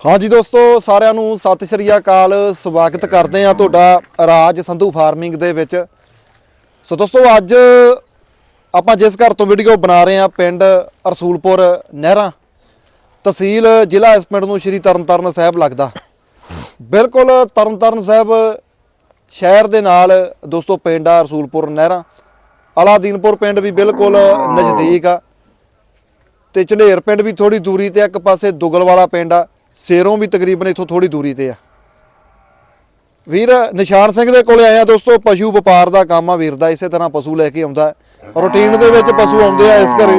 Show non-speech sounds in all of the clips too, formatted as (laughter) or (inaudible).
ਹਾਂਜੀ ਦੋਸਤੋ, ਸਾਰਿਆਂ ਨੂੰ ਸਤਿ ਸ੍ਰੀ ਅਕਾਲ। ਸਵਾਗਤ ਕਰਦੇ ਆ ਤੁਹਾਡਾ ਰਾਜ ਸੰਧੂ ਫਾਰਮਿੰਗ ਦੇ ਵਿੱਚ। ਸੋ ਦੋਸਤੋ, ਅੱਜ ਆਪਾਂ ਜਿਸ ਘਰ ਤੋਂ ਵੀਡੀਓ ਬਣਾ ਰਹੇ ਆ ਪਿੰਡ ਰਸੂਲਪੁਰ ਨਹਿਰਾ। ਤਹਿਸੀਲ ਜ਼ਿਲ੍ਹਾ ਇਸ ਪਿੰਡ ਨੂੰ ਸ਼੍ਰੀ ਤਰਨਤਾਰਨ ਸਾਹਿਬ ਲੱਗਦਾ। ਬਿਲਕੁਲ ਤਰਨਤਾਰਨ ਸਾਹਿਬ ਸ਼ਹਿਰ ਦੇ ਨਾਲ ਦੋਸਤੋ, ਪਿੰਡ ਆ ਰਸੂਲਪੁਰ ਨਹਿਰਾ। ਅਲਾਦੀਨਪੁਰ ਪਿੰਡ ਵੀ ਬਿਲਕੁਲ ਨਜ਼ਦੀਕ ਆ। ਤੇ ਝੰਡੇਰ ਪਿੰਡ ਵੀ ਥੋੜੀ ਦੂਰੀ ਤੇ ਇੱਕ ਪਾਸੇ ਦੁਗਲ ਵਾਲਾ ਪਿੰਡ ਆ। ਸੇਰੋਂ ਵੀ ਤਕਰੀਬਨ ਇੱਥੋਂ ਥੋੜੀ ਦੂਰੀ ਤੇ ਆ। ਵੀਰ, ਨਿਸ਼ਾਨ ਸਿੰਘ ਦੇ ਕੋਲੇ ਆਇਆ ਦੋਸਤੋ, ਪਸ਼ੂ ਵਪਾਰ ਦਾ ਕੰਮ ਆ ਵੀਰ ਦਾ, ਇਸੇ ਤਰ੍ਹਾਂ ਪਸ਼ੂ ਲੈ ਕੇ ਆਉਂਦਾ। ਰੂਟੀਨ ਦੇ ਵਿੱਚ ਪਸ਼ੂ ਆਉਂਦੇ ਆ ਇਸ ਘਰੇ।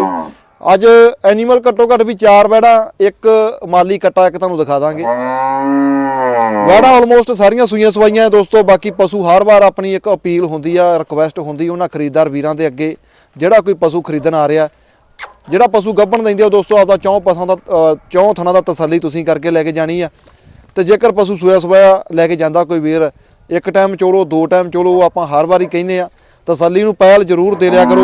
ਅੱਜ ਐਨੀਮਲ ਘੱਟੋ ਘੱਟ ਵੀ ਚਾਰ ਵੜਾ ਇੱਕ ਮਾਲੀ ਕੱਟਾ, ਇੱਕ ਤੁਹਾਨੂੰ ਦਿਖਾ ਦਾਂਗੇ। ਵੜਾ ਆਲਮੋਸਟ ਸਾਰੀਆਂ ਸੂਈਆਂ ਸਵਾਈਆਂ ਆ ਦੋਸਤੋ, ਬਾਕੀ ਪਸ਼ੂ ਹਰ ਵਾਰ ਆਪਣੀ ਇੱਕ ਅਪੀਲ ਹੁੰਦੀ ਆ ਰਿਕੁਐਸਟ ਹੁੰਦੀ ਉਹਨਾਂ ਖਰੀਦਦਾਰ ਵੀਰਾਂ ਦੇ ਅੱਗੇ, ਜਿਹੜਾ ਕੋਈ ਪਸ਼ੂ ਖਰੀਦਣ ਆ ਰਿਹਾ ਜਿਹੜਾ ਪਸ਼ੂ ਗੱਭਣ ਦਿੰਦੇ ਹੋ ਦੋਸਤੋ ਆਪਦਾ ਚੌਂ ਪਸਾਂ ਦਾ ਚੌਂ ਥਣਾ ਦਾ ਤਸੱਲੀ ਤੁਸੀਂ ਕਰਕੇ ਲੈ ਕੇ ਜਾਣੀ ਆ। ਤੇ ਜੇਕਰ ਪਸ਼ੂ ਸੋਇਆ ਸਵਾਇਆ ਲੈ ਕੇ ਜਾਂਦਾ ਕੋਈ ਵੀਰ, ਇੱਕ ਟਾਈਮ ਚੋਲੋ, ਦੋ ਟਾਈਮ ਚੋਲੋ ਆਪਾਂ ਹਰ ਵਾਰੀ ਕਹਿੰਦੇ ਆ, ਤਸੱਲੀ ਨੂੰ ਪਹਿਲ ਜ਼ਰੂਰ ਦੇ ਲਿਆ ਕਰੋ,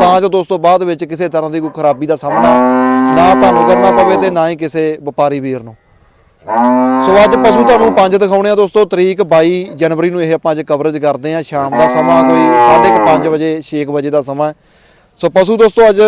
ਤਾਂ ਜੋ ਦੋਸਤੋ ਬਾਅਦ ਵਿੱਚ ਕਿਸੇ ਤਰ੍ਹਾਂ ਦੀ ਕੋਈ ਖਰਾਬੀ ਦਾ ਸਾਹਮਣਾ ਨਾ ਤੁਹਾਨੂੰ ਕਰਨਾ ਪਵੇ ਤੇ ਨਾ ਹੀ ਕਿਸੇ ਵਪਾਰੀ ਵੀਰ ਨੂੰ। ਸੋ ਅੱਜ ਪਸ਼ੂ ਤੁਹਾਨੂੰ ਪੰਜ ਦਿਖਾਉਣੇ ਆ ਦੋਸਤੋ, ਤਰੀਕ 22 ਜਨਵਰੀ ਨੂੰ ਇਹ ਆਪਾਂ ਅੱਜ ਕਵਰੇਜ ਕਰਦੇ ਆ, ਸ਼ਾਮ ਦਾ ਸਮਾਂ ਕੋਈ 5:30 ਵਜੇ 6 ਵਜੇ ਦਾ ਸਮਾਂ। ਸੋ ਪਸ਼ੂ ਦੋਸਤੋ ਅੱਜ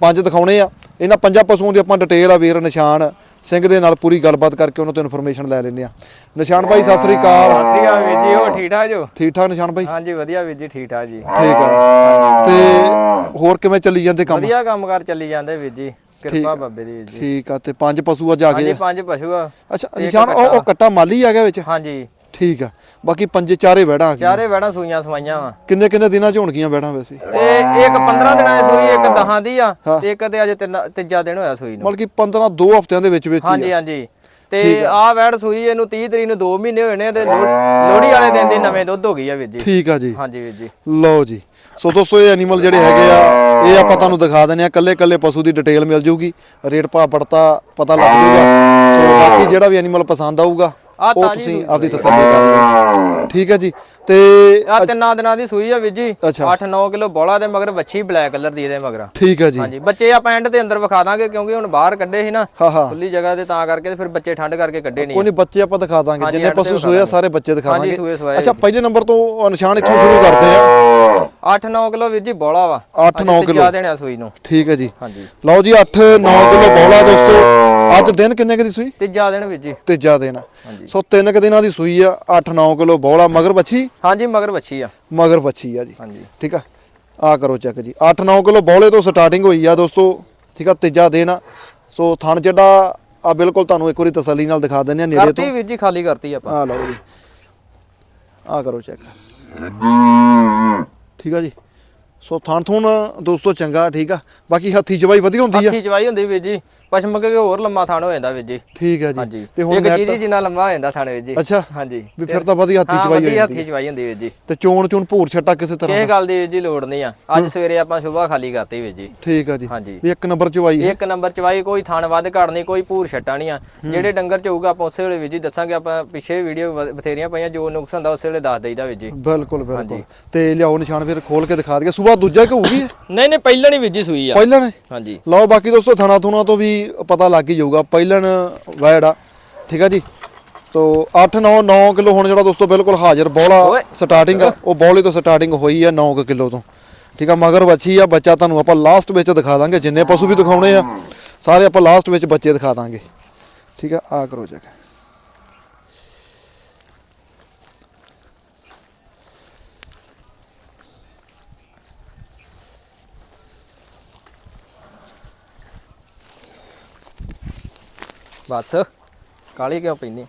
ਪੰਜ ਦਿਖਾਉਣੇ ਆ। ਇਹਨਾਂ ਪੰਜਾਂ ਪਸ਼ੂਆਂ ਦੀ ਆਪਾਂ ਡਿਟੇਲ ਆ ਵੀਰ ਨਿਸ਼ਾਨ ਸਿੰਘ ਦੇ ਨਾਲ ਪੂਰੀ ਗੱਲਬਾਤ ਕਰਕੇ ਉਹਨਾਂ ਤੋਂ ਇਨਫੋਰਮੇਸ਼ਨ ਲੈ ਲੈਂਦੇ ਆ। ਨਿਸ਼ਾਨ ਭਾਈ ਸਤਿ ਸ੍ਰੀ ਅਕਾਲ। ਸਤਿ ਸ਼੍ਰੀ ਅਕਾਲ ਵੀਰ ਜੀ ਹੋ ਠੀਕ ਠਾਕ ਜੋ? ਠੀਕ ਠਾਕ ਨਿਸ਼ਾਨ ਭਾਈ? ਹਾਂਜੀ ਵਧੀਆ ਵੀਰ ਜੀ ਠੀਕ ਠਾਕ ਜੀ। ਠੀਕ ਆ। ਤੇ ਹੋਰ ਕਿਵੇਂ ਚੱਲੀ ਜਾਂਦੇ ਕੰਮ? ਵਧੀਆ ਕੰਮਕਾਰ ਚੱਲੀ ਜਾਂਦੇ ਵੀਰ ਜੀ ਕਿਰਪਾ। ਬਾਬੇ ਦੀ ਜੀ। ਠੀਕ ਆ ਤੇ ਪੰਜ ਪਸ਼ੂ ਅੱਜ ਆ ਹਾਂਜੀ ਗਏ ਆ। ਪੰਜ ਪਸ਼ੂ ਆ। ਅੱਛਾ ਨਿਸ਼ਾਨ ਉਹ ਕੱਟਾ ਮਾਲੀ ਆ ਗਿਆ ਵਿੱਚ? ਹਾਂਜੀ। ਠੀਕ ਆ। ਬਾਕੀ ਪੰਜੇ ਚਾਰੇ ਵੜਾ ਆ ਗਏ ਚਾਰੇ ਵੜਾਂ ਸੂਈਆਂ ਸਵਾਈਆਂ ਵਾ। ਕਿੰਨੇ ਕਿੰਨੇ ਦਿਨਾਂ ਚ ਹੋਣਗੀਆਂ ਵੜਾਂ ਵੈਸੇ? ਤੇ ਇੱਕ 15 ਦਿਨਾਂ ਦੀ ਸੂਈ ਇੱਕ 10 ਦੀ ਆ। ਤੇ ਇੱਕ ਤੇ ਅਜੇ ਤਿੰਨ ਤੀਜਾ ਦਿਨ ਹੋਇਆ ਸੂਈ ਨੂੰ। ਮਤਲਬ ਕਿ 15 ਦੋ ਹਫ਼ਤਿਆਂ ਦੇ ਵਿੱਚ ਵਿੱਚ ਹੀ ਹਾਂਜੀ ਆ। ਹਾਂਜੀ ਤੇ ਆਹ ਵੈੜ ਸੂਈ ਇਹਨੂੰ 30 ਤਰੀਕ ਨੂੰ 2 ਮਹੀਨੇ ਹੋਏ ਨੇ ਤੇ ਲੋਹੜੀ ਵਾਲੇ ਦਿਨ ਦੀ ਨਵੇਂ ਦੁੱਧ ਹੋ ਗਈ ਆ ਵੀਰ ਜੀ। ਠੀਕ ਆ ਜੀ। ਹਾਂਜੀ ਵੀਰ ਜੀ। ਲਓ ਜੀ। ਸੋ ਦੋਸਤੋ ਇਹ ਐਨੀਮਲ ਜਿਹੜੇ ਹੈਗੇ ਆ ਇਹ ਆਪਾਂ ਤੁਹਾਨੂੰ ਦਿਖਾ ਦਿੰਦੇ ਆ। ਕੱਲੇ ਕੱਲੇ ਪਸ਼ੂ ਦੀ ਡਿਟੇਲ ਮਿਲ ਜਾਊਗੀ ਰੇਟ ਭਾਅ ਪੜਤਾ ਪਤਾ ਲੱਗ ਜਾਊਗਾ ਸੋ ਬਾਕੀ ਜਿਹੜਾ ਵੀ ਐਨੀਮਲ ਪਸੰਦ ਆਊਗਾ ਆਹ ਉਹ ਤਾਜ਼ੀ ਤੁਸੀਂ ਆਪਦੀ ਤਸੱਲੀ ਕਰ ਲਿਓ। ਠੀਕ ਹੈ ਜੀ। ਤੇ ਆ ਤਿੰਨਾਂ ਦਿਨਾਂ ਦੀ ਸੂਈ ਆ ਵੀਰ ਜੀ। ਅੱਛਾ। 8-9 ਕਿਲੋ ਬੋਲਾ ਦੇ ਮਗਰ ਵੱਛੀ ਬਲੈਕ ਕਲਰ ਦੀ ਇਹਦੇ ਮਗਰ। ਠੀਕ ਹੈ ਜੀ। ਹਾਂਜੀ ਬੱਚੇ ਆਪਾਂ ਐਂਡ ਦੇ ਅੰਦਰ ਵਿਖਾ ਦਾਂਗੇ ਕਿਉਂਕਿ ਹੁਣ ਬਾਹਰ ਕੱਢੇ ਸੀ ਨਾ। ਖੁੱਲੀ ਜਗ੍ਹਾ ਤੇ ਤਾਂ ਕਰਕੇ ਤੇ ਫਿਰ ਬੱਚੇ ਠੰਡ ਕਰਕੇ ਕੱਢੇ ਨਹੀਂ ਕੋਈ ਨਹੀਂ ਬੱਚੇ ਆਪਾਂ ਦਿਖਾ ਦਾਂਗੇ। ਜਿੰਨੇ ਪਸ਼ੂ ਵਿਖਾ ਸੋਏ ਆ ਸਾਰੇ ਬੱਚੇ ਦਿਖਾ ਹਾਂਜੀ, ਦਾਂਗੇ। ਸੂਏ ਸਵਾਏ ਅੱਛਾ ਪਹਿਲੇ ਨੰਬਰ ਤੋਂ ਨਿਸ਼ਾਨ ਇੱਥੋਂ ਸ਼ੁਰੂ ਕਰਦੇ ਆ। 8-9 ਕਿਲੋ ਵੀਰ ਜੀ ਬੋਲਾ ਵਾ। 8-9 ਕਿਲੋ ਕਿਲੋ। ਦੇਣਾ ਸੂਈ ਨੂੰ। ਠੀਕ ਹੈ ਜੀ। ਹਾਂਜੀ। ਲਓ ਜੀ 8-9 ਕਿਲੋ ਬੌਲਾ ਦੋਸਤੋ। ਅੱਜ ਦਿਨ ਕਿੰਨੇ ਕੁ ਦੀ ਸੂਈ? ਤੀਜਾ ਦਿਨ ਵੀਰ ਜੀ। ਤੀਜਾ ਦਿਨ। ਹਾਂਜੀ। ਸੋ ਤਿੰਨ ਕੁ ਦਿਨਾਂ ਦੀ ਸੂਈ ਆ 8-9 ਕਿਲੋ ਬੌਲਾ ਮਗਰ ਬੱਚੀ ਹਾਂਜੀ ਮਗਰ ਵੱਛੀ ਆ। ਮਗਰ ਬੱਚੀ ਆ ਜੀ। ਹਾਂਜੀ। ਠੀਕ ਆ? ਆ ਕਰੋ ਚੈੱਕ ਜੀ। 8-9 ਕਿਲੋ ਬੌਲੇ ਤੋਂ ਸਟਾਰਟਿੰਗ ਹੋਈ ਆ ਦੋਸਤੋ। ਠੀਕ ਆ ਤੀਜਾ ਦਿਨ ਆ। ਸੋ ਥਣ ਜਿਹੜਾ ਆ ਬਿਲਕੁਲ ਤੁਹਾਨੂੰ ਇੱਕ ਵਾਰੀ ਤਸੱਲੀ ਨਾਲ ਦਿਖਾ ਦਿੰਦੇ ਆ ਨੇੜੇ ਤੋਂ। ਕਰਤੀ ਵੀਰ ਜੀ ਖਾਲੀ ਕਰਤੀ ਆਪਾਂ। ਆ ਲਓ ਜੀ। ਆ ਕਰੋ ਚੈੱਕ। ਠੀਕ ਆ ਜੀ। ਸੋ ਥਣ ਥੁਣ ਦੋਸਤੋ ਚੰਗਾ ਠੀਕ ਆ? ਬਾਕੀ ਹੱਥੀ ਜਵਾਈ ਵਧੀਆ ਹੁੰਦੀ ਆ? ਹੱਥੀ ਚਵਾਈ ਹੁੰਦੀ ਵੀਰ ਜੀ। ਪਸ਼ਮ ਕੇ ਹੋਰ ਲੰਮਾ ਥਾਣ ਹੋ ਜਾਂਦਾ ਵੀਰ ਜੀ। ਠੀਕ ਆ ਜੀ। ਤੇ ਹੁਣ ਇੱਕ ਚੀਜ਼ ਜਿੰਨਾ ਲੰਮਾ ਹੋ ਜਾਂਦਾ ਥਾਣ ਵੀਰ ਜੀ। ਅੱਛਾ। ਹਾਂਜੀ। ਵੀ ਫਿਰ ਤਾਂ ਵਧੀਆ ਹੱਥੀ ਹਾਂ ਚਵਾਈ ਹੋ ਵਧੀਆ ਜਾਂਦੀ ਹੱਥੀ ਆ। ਚਵਾਈ ਹੁੰਦੀ ਵੀਰ ਜੀ। ਤੇ ਚੋਣ ਚੋਣ ਭੂਰ ਛੱਟਾ ਕਿਸੇ ਤਰ੍ਹਾਂ ਕਿਸੇ ਗੱਲ ਦੀ ਵੀਰ ਜੀ ਲੋੜ ਨਹੀਂ ਆ। ਅੱਜ ਸਵੇਰੇ ਆਪਾਂ ਸੁਬਾਹ ਖਾਲੀ ਕਰਤੀ ਵੀਰ ਜੀ। ਠੀਕ ਆ ਜੀ। ਹਾਂਜੀ। ਵੀ ਇੱਕ ਨੰਬਰ ਚਵਾਈ ਇੱਕ ਨੰਬਰ ਚਵਾਈ ਕੋਈ ਥਣ ਵੱਧ ਘੜ ਨਹੀਂ ਕੋਈ ਭੂਰ ਛੱਟਾ ਨਹੀਂ ਆ। ਜਿਹੜੇ ਡੰਗਰ ਚ ਹੋਊਗਾ ਆਪਾਂ ਉਸੇ ਵੇਲੇ ਵੀਰ ਜੀ ਦੱਸਾਂਗੇ ਆਪਾਂ ਪਿੱਛੇ ਵੀਡੀਓ ਬਥੇਰੀਆਂ ਪਈਆਂ ਜੋ ਨੁਕਸ ਹੁੰਦਾ ਉਸੇ ਵੇਲੇ ਦੱਸ ਦੇਈਦਾ ਵੀਰ ਜੀ। ਬਿਲਕੁਲ ਬਿਲਕੁਲ। ਤੇ ਲਿਆਓ ਨਿਸ਼ਾਨ ਫਿਰ ਖੋਲ ਕੇ ਦਿਖਾ ਦਈਏ। ਸਵੇਰ ਦੂਜਾ ਕਿ ਹੋਊਗੀ? ਨਹੀਂ ਨਹੀਂ ਪਹਿਲਾਂ ਨਹੀਂ ਵੀਰ ਜੀ ਸੂਈ ਆ। ਪਹਿਲਾਂ ਨੇ ਹਾਂਜੀ। ਲਓ ਬਾਕੀ ਦੋਸਤੋ ਥਣਾ ਥੁਣਾ ਤੋਂ ਵੀ ਪਤਾ ਲੱਗ ਹੀ ਜਾਊਗਾ। ਪਹਿਲਣ ਵੈੜ ਆ। ਠੀਕ ਆ ਜੀ? ਤੋ 8 9 9 ਕਿਲੋ ਹੁਣ ਜਿਹੜਾ ਦੋਸਤੋ ਬਿਲਕੁਲ ਹਾਜ਼ਰ ਬੋਲਾ। ਸਟਾਰਟਿੰਗ ਆ। ਉਹ ਬੋਲੇ ਤੋਂ ਸਟਾਰਟਿੰਗ ਹੋਈ ਆ 9 ਕਿਲੋ ਤੋਂ। ਠੀਕ ਆ ਮਗਰ ਬੱਚੀ ਆ ਬੱਚਾ ਤੁਹਾਨੂੰ ਆਪਾਂ ਲਾਸਟ ਵਿੱਚ ਦਿਖਾ ਦਾਂਗੇ। ਜਿੰਨੇ ਪਸ਼ੂ ਵੀ ਦਿਖਾਉਣੇ ਆ ਸਾਰੇ ਆਪਾਂ ਲਾਸਟ ਵਿੱਚ ਬੱਚੇ ਦਿਖਾ ਦਾਂਗੇ। ਠੀਕ ਆ ਆ ਕਰੋ ਚੈੱਕ ਬਸ। ਕਾਲੀ ਕਿਉਂ ਪੈਂਦੀ?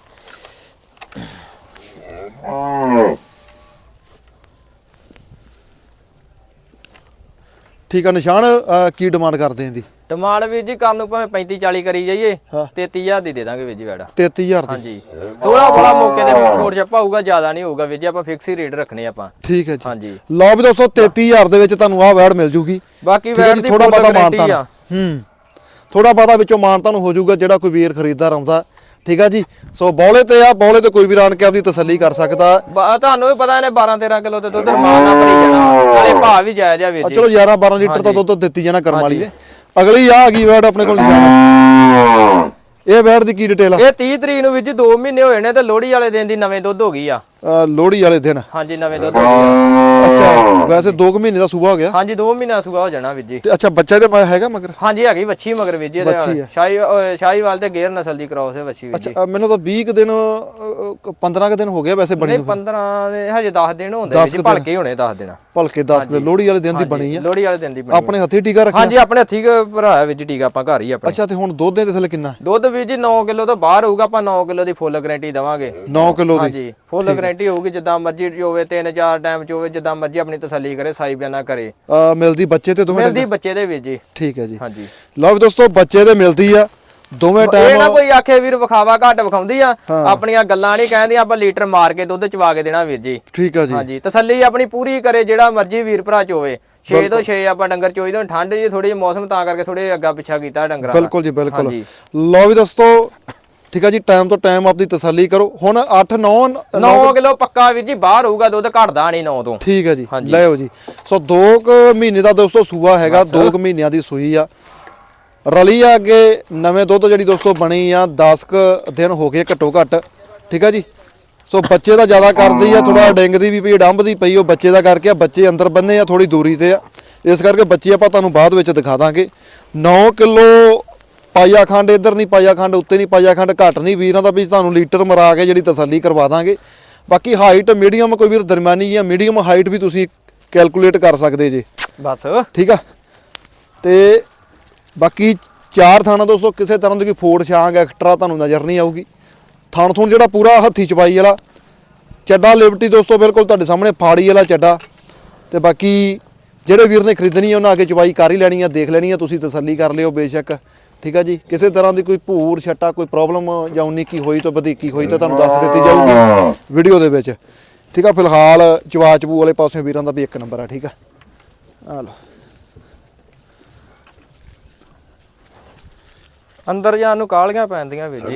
ਠੀਕ ਆ ਨਿਸ਼ਾਨ ਅਹ, ਕੀ ਡਿਮਾਂਡ ਕਰਦੇ ਆਂ ਦੀ ਟਮਾਟ ਵੀਰ ਜੀ ਕਰਨ ਨੂੰ ਭਾਵੇਂ 35 40 ਕਰੀ ਜਾਈਏ ਹਾਂ। 33000 ਦੀ ਦੇ ਦਾਂਗੇ ਵੀਰ ਜੀ ਵੈੜਾ। 33000 ਦੀ? ਹਾਂਜੀ। ਥੋੜਾ ਬੜਾ ਮੌਕੇ ਤੇ ਛੋੜ ਛੱਪਾ ਹੋਊਗਾ ਜ਼ਿਆਦਾ ਨਹੀਂ ਹੋਊਗਾ ਵੀਰ ਜੀ ਆਪਾਂ ਫਿਕਸ ਹੀ ਰੇਟ ਰੱਖਣੇ ਆਪਾਂ। ਠੀਕ ਹੈ ਜੀ। ਹਾਂਜੀ। ਲਓ ਵੀ ਦੋਸਤੋ 33000 ਦੇ ਵਿੱਚ ਤੁਹਾਨੂੰ ਆਹ ਵੈੜ ਮਿਲ ਜੂਗੀ। ਬਾਕੀ ਠੀਕ ਹੈ ਵੈੜ ਜੀ ਦੀ ਥੋੜਾ ਬਹੁਤਾ ਮਾਨਤਾ ਹੂੰ। ਥੋੜਾ ਬਹੁਤਾ ਵਿੱਚੋਂ ਮਾਨਤਾ ਨੂੰ ਹੋ ਜਾਊਗਾ ਜਿਹੜਾ ਕੋਈ ਵੀਰ ਖਰੀਦਦਾਰ ਆਉਂਦਾ। ਠੀਕ ਆ ਜੀ? ਸੋ ਬੌਲੇ ਤੇ ਆ ਬੌਲੇ ਤੇ ਕੋਈ ਵੀ ਆਣ ਕੇ ਆਪਦੀ ਤਸੱਲੀ ਕਰ ਸਕਦਾ। ਬਾ- ਤੁਹਾਨੂੰ ਵੀ ਪਤਾ ਇਹਨੇ 12 13 ਕਿਲੋ ਤੇ ਦੁੱਧ ਰਮਾਨ ਨਾਲ ਭਰੀ ਜਾਣਾ। ਨਾਲੇ ਭਾਅ ਵੀ ਜਾਇਜ਼ ਆ ਵੀਰ ਜੀ। ਚਲੋ 11 12 ਲੀਟਰ ਤਾਂ ਦੁੱਧ ਦਿੱਤੀ ਜਾਣਾ ਕਰਮ ਵਾਲੀ ਦੇ ਅਗਲੀ ਆ ਆ ਗਈ ਵੈੜ ਆਪਣੇ ਕੋਲ ਨਿਸ਼ਾਨ ਇਹ ਬੈੜ ਦੀ ਕੀ ਡਿਟੇਲ ਆ? ਇਹ 30 ਤਰੀਕ ਨੂੰ ਵਿੱਚ 2 ਮਹੀਨੇ ਹੋਏ ਨੇ ਤੇ ਲੋਹੜੀ ਵਾਲੇ ਦਿਨ ਦੀ ਨਵੇਂ ਦੁੱਧ ਹੋ ਗਈ ਆ। ਲੋਹੜੀ ਵਾਲੇ ਦਿਨ। ਹਾਂਜੀ ਨਵੇਂ ਦੁੱਧ। ਹੋ ਅੱਛਾ ਵੈਸੇ 2 ਮਹੀਨੇ ਦਾ ਸੂਬਾ ਹੋ ਗਿਆ। ਹਾਂਜੀ 2 ਮਹੀਨਾ ਸੁਗਾ ਹੋ ਜਾਣਾ ਵੀਰ ਜੀ। ਤੇ ਅੱਛਾ ਬੱਚਾ ਤੇ ਹੈਗਾ ਮਗਰ? ਹਾਂਜੀ ਹੈਗੀ ਵੱਛੀ ਮਗਰ ਵੀਰ ਜੀ ਇਹਦੇ। ਸ਼ਾਹੀ ਸ਼ਾਹੀਵਾਲ ਤੇ ਗੇਰ ਨਸਲ ਦੀ ਕ੍ਰਾਸ ਹੈ ਵੱਛੀ ਵੀਰ ਜੀ। ਅੱਛਾ ਮੈਨੂੰ ਤਾਂ 20 ਕੁ ਦਿਨ 15 ਕੁ ਦਿਨ ਹੋ ਗਏ ਵੈਸੇ ਬਣੀ ਨਹੀਂ ਨੂੰ। 15 ਦੇ ਹਜੇ 10 ਦਿਨ ਹੁੰਦੇ ਜੀ ਭਲਕੇ ਹੀ ਹੋਣੇ 10 ਦਿਨ। ਭਲਕੇ 10 ਦਿਨ ਲੋਹੜੀ ਵਾਲੇ ਦਿਨ ਦੀ ਬਣੀ ਆ। ਲੋਹੜੀ ਵਾਲੇ ਦਿਨ ਦੀ ਬਣੀ ਆਪਣੇ ਹੱਥੀ ਟੀਕਾ ਰੱਖਿਆ। ਹਾਂਜੀ ਆਪਣੇ ਹੱਥੀ ਭਰਾਇਆ ਵਿੱਚ ਟੀਕਾ ਆਪਾਂ ਘਰ ਹੀ ਆਪਣੇ। ਅੱਛਾ ਤੇ ਹੁਣ ਦੁੱਧ ਦੇ ਥੱਲੇ ਕਿੰਨਾ? ਦੁੱਧ ਵੀਰ ਜੀ 9 ਕਿਲੋ ਤੋਂ ਬਾਹਰ ਹੋਊਗਾ ਆਪਾਂ 9 ਕਿਲੋ ਦੀ ਫੁੱਲ ਗਾਰੰਟੀ ਦਵਾਂਗੇ। 9 ਕਿਲੋ ਦੀ। ਹਾਂਜੀ ਫੁੱਲ ਗਾਰੰਟੀ ਹੋਊਗੀ ਜਿੱਦਾਂ ਮਰਜ਼ੀ ਚ ਹੋਵੇ ਤਿੰਨ ਚਾਰ ਟਾਈਮ ਚ ਹੋਵੇ ਜਿੱਦਾਂ ਮਰਜ਼ੀ ਆਪਣੀ ਤਸੱਲੀ ਕਰੇ ਸਾਈ ਬਿਆਨਾ ਕਰੇ। ਮਿਲਦੀ ਬੱਚੇ ਤੇ ਦੋਵੇਂ ਮਿਲਦੀ ਬੱਚੇ ਦੇ ਵਿੱਚ ਜੀ। ਠੀਕ ਹੈ ਜੀ। ਹਾਂਜੀ। ਲਓ ਵੀ ਦੋਸਤੋ ਬੱਚੇ ਤੇ ਮਿਲਦੀ ਆ ਦੋਵੇਂ ਇਹ ਟਾਈਮ ਨਾ ਕੋਈ ਆਖੇ ਵੀਰ ਵਿਖਾਵਾ ਘੱਟ ਵਿਖਾਉਂਦੀ ਆ ਆਪਣੀਆਂ ਗੱਲਾਂ ਨਹੀਂ ਕਹਿੰਦੀ ਆਪਾਂ ਲੀਟਰ ਮਾਰ ਕੇ ਦੁੱਧ ਚਵਾ ਕੇ ਦੇਣਾ ਵੀਰ ਜੀ। ਠੀਕ ਆ ਜੀ। ਹਾਂਜੀ ਤਸੱਲੀ ਆਪਣੀ ਪੂਰੀ ਕਰੇ ਜਿਹੜਾ ਮਰਜ਼ੀ ਵੀਰ ਭਰਾ ਚ ਹੋਵੇ। 6 ਤੋਂ 6 ਆਪਾਂ ਡੰਗਰ ਚੋਈ ਤੋਂ ਠੰਡ ਜੀ ਥੋੜੀ ਜਿਹੀ ਮੌਸਮ ਤਾਂ ਕਰਕੇ ਥੋੜੇ ਅੱਗਾ ਪਿੱਛਾ ਕੀਤਾ ਡੰਗਰਾਂ ਦਾ। ਬਿਲਕੁਲ ਜੀ ਬਿਲਕੁਲ। ਲਓ ਵੀ ਦੋਸਤੋ ਠੀਕ ਆ ਜੀ ਟਾਈਮ ਤੋਂ ਟਾਈਮ ਆਪਦੀ ਤਸੱਲੀ ਕਰੋ। ਹੁਣ 8 9 9 ਕਿਲੋ ਪੱਕਾ ਵੀਰ ਜੀ ਬਾਹਰ ਹੋਊਗਾ ਦੁੱਧ ਘਟਦਾ ਨਹੀਂ 9 ਤੋਂ। ਠੀਕ ਹੈ ਜੀ। ਲਿਓ ਜੀ। ਸੋ 2 ਮਹੀਨੇ ਦਾ ਦੋਸਤੋ ਸੂਆ ਹੈਗਾ 2 ਮਹੀਨਿਆਂ ਦੀ ਸੂਈ ਆ। ਰਲੀ ਆ ਅੱਗੇ ਨਵੇਂ ਦੁੱਧ ਜਿਹੜੀ ਦੋਸਤੋ ਬਣੀ ਆ 10 ਕ ਦਿਨ ਹੋ ਗਏ ਘੱਟੋ ਘੱਟ। ਠੀਕ ਆ ਜੀ? ਸੋ ਬੱਚੇ ਦਾ ਜ਼ਿਆਦਾ ਕਰਦੀ ਆ ਥੋੜਾ ਡਿੰਗਦੀ ਵੀ ਪਈ ਡੰਬ ਦੀ ਪਈ ਉਹ ਬੱਚੇ ਦਾ ਕਰਕੇ ਆ ਬੱਚੇ ਅੰਦਰ ਬੰਨੇ ਆ ਥੋੜੀ ਦੂਰੀ ਤੇ ਆ। ਇਸ ਕਰਕੇ ਬੱਚੇ ਆਪਾਂ ਤੁਹਾਨੂੰ ਬਾਅਦ ਵਿੱਚ ਦਿਖਾ ਦਾਂਗੇ। 9 ਕਿਲੋ ਪਾਇਆ ਖੰਡ ਇੱਧਰ ਨਹੀਂ ਪਾਇਆ ਖੰਡ ਉੱਤੇ ਨਹੀਂ ਪਾਇਆ ਖੰਡ ਘੱਟ ਨਹੀਂ। ਵੀਰਾਂ ਦਾ ਵੀ ਤੁਹਾਨੂੰ ਲੀਟਰ ਮਰਾ ਕੇ ਜਿਹੜੀ ਤਸੱਲੀ ਕਰਵਾ ਦਾਂਗੇ। ਬਾਕੀ ਹਾਈਟ ਮੀਡੀਅਮ ਕੋਈ ਵੀਰ ਦਰਮਿਆਨੀ ਜਾਂ ਮੀਡੀਅਮ ਹਾਈਟ ਵੀ ਤੁਸੀਂ ਕੈਲਕੂਲੇਟ ਕਰ ਸਕਦੇ ਜੇ। ਬਸ। ਠੀਕ ਆ? ਤੇ ਬਾਕੀ ਚਾਰ ਥਾਣਾ ਦੋਸਤੋ ਕਿਸੇ ਤਰ੍ਹਾਂ ਦੀ ਕੋਈ ਫੋੜ ਛਾਂਗ ਐਕਸਟਰਾ ਤੁਹਾਨੂੰ ਨਜ਼ਰ ਨਹੀਂ ਆਊਗੀ। ਥਣ ਥੁਣ ਜਿਹੜਾ ਪੂਰਾ ਹੱਥੀ ਚਵਾਈ ਵਾਲਾ ਚੱਡਾ ਲਿਬਰਟੀ ਦੋਸਤੋ ਬਿਲਕੁਲ ਤੁਹਾਡੇ ਸਾਹਮਣੇ ਫਾੜੀ ਵਾਲਾ ਚੱਡਾ। ਤੇ ਬਾਕੀ ਜਿਹੜੇ ਵੀਰ ਨੇ ਖਰੀਦਣੀ ਆ ਉਹਨਾਂ ਅੱਗੇ ਚਵਾਈ ਕਰ ਹੀ ਲੈਣੀ ਆ ਦੇਖ ਲੈਣੀ ਆ ਤੁਸੀਂ ਤਸੱਲੀ ਕਰ ਲਿਓ ਬੇਸ਼ੱਕ। ਠੀਕ ਆ ਜੀ? ਕਿਸੇ ਤਰ੍ਹਾਂ ਦੀ ਕੋਈ ਭੂਰ ਛੱਟਾ ਕੋਈ ਪ੍ਰੋਬਲਮ ਜਾਂ ਉਨੀਕੀ ਹੋਈ ਤਾਂ ਵਧੀਕੀ ਹੋਈ ਤਾਂ ਤੁਹਾਨੂੰ ਦੱਸ ਦਿੱਤੀ ਜਾਊਗੀ ਵੀਡੀਓ ਦੇ ਵਿੱਚ। ਠੀਕ ਆ ਫਿਲਹਾਲ ਚਵਾ ਚਬੂ ਵਾਲੇ ਪਾਸੇ ਵੀਰਾਂ ਦਾ ਵੀ ਇੱਕ ਨੰਬਰ ਆ ਠੀਕ ਆ? ਆ ਲਓ। ਅੰਦਰ ਜਾਣ ਨੂੰ ਕਾਲੀਆਂ ਪੈਂਦੀਆਂ ਵੀਰ ਜੀ।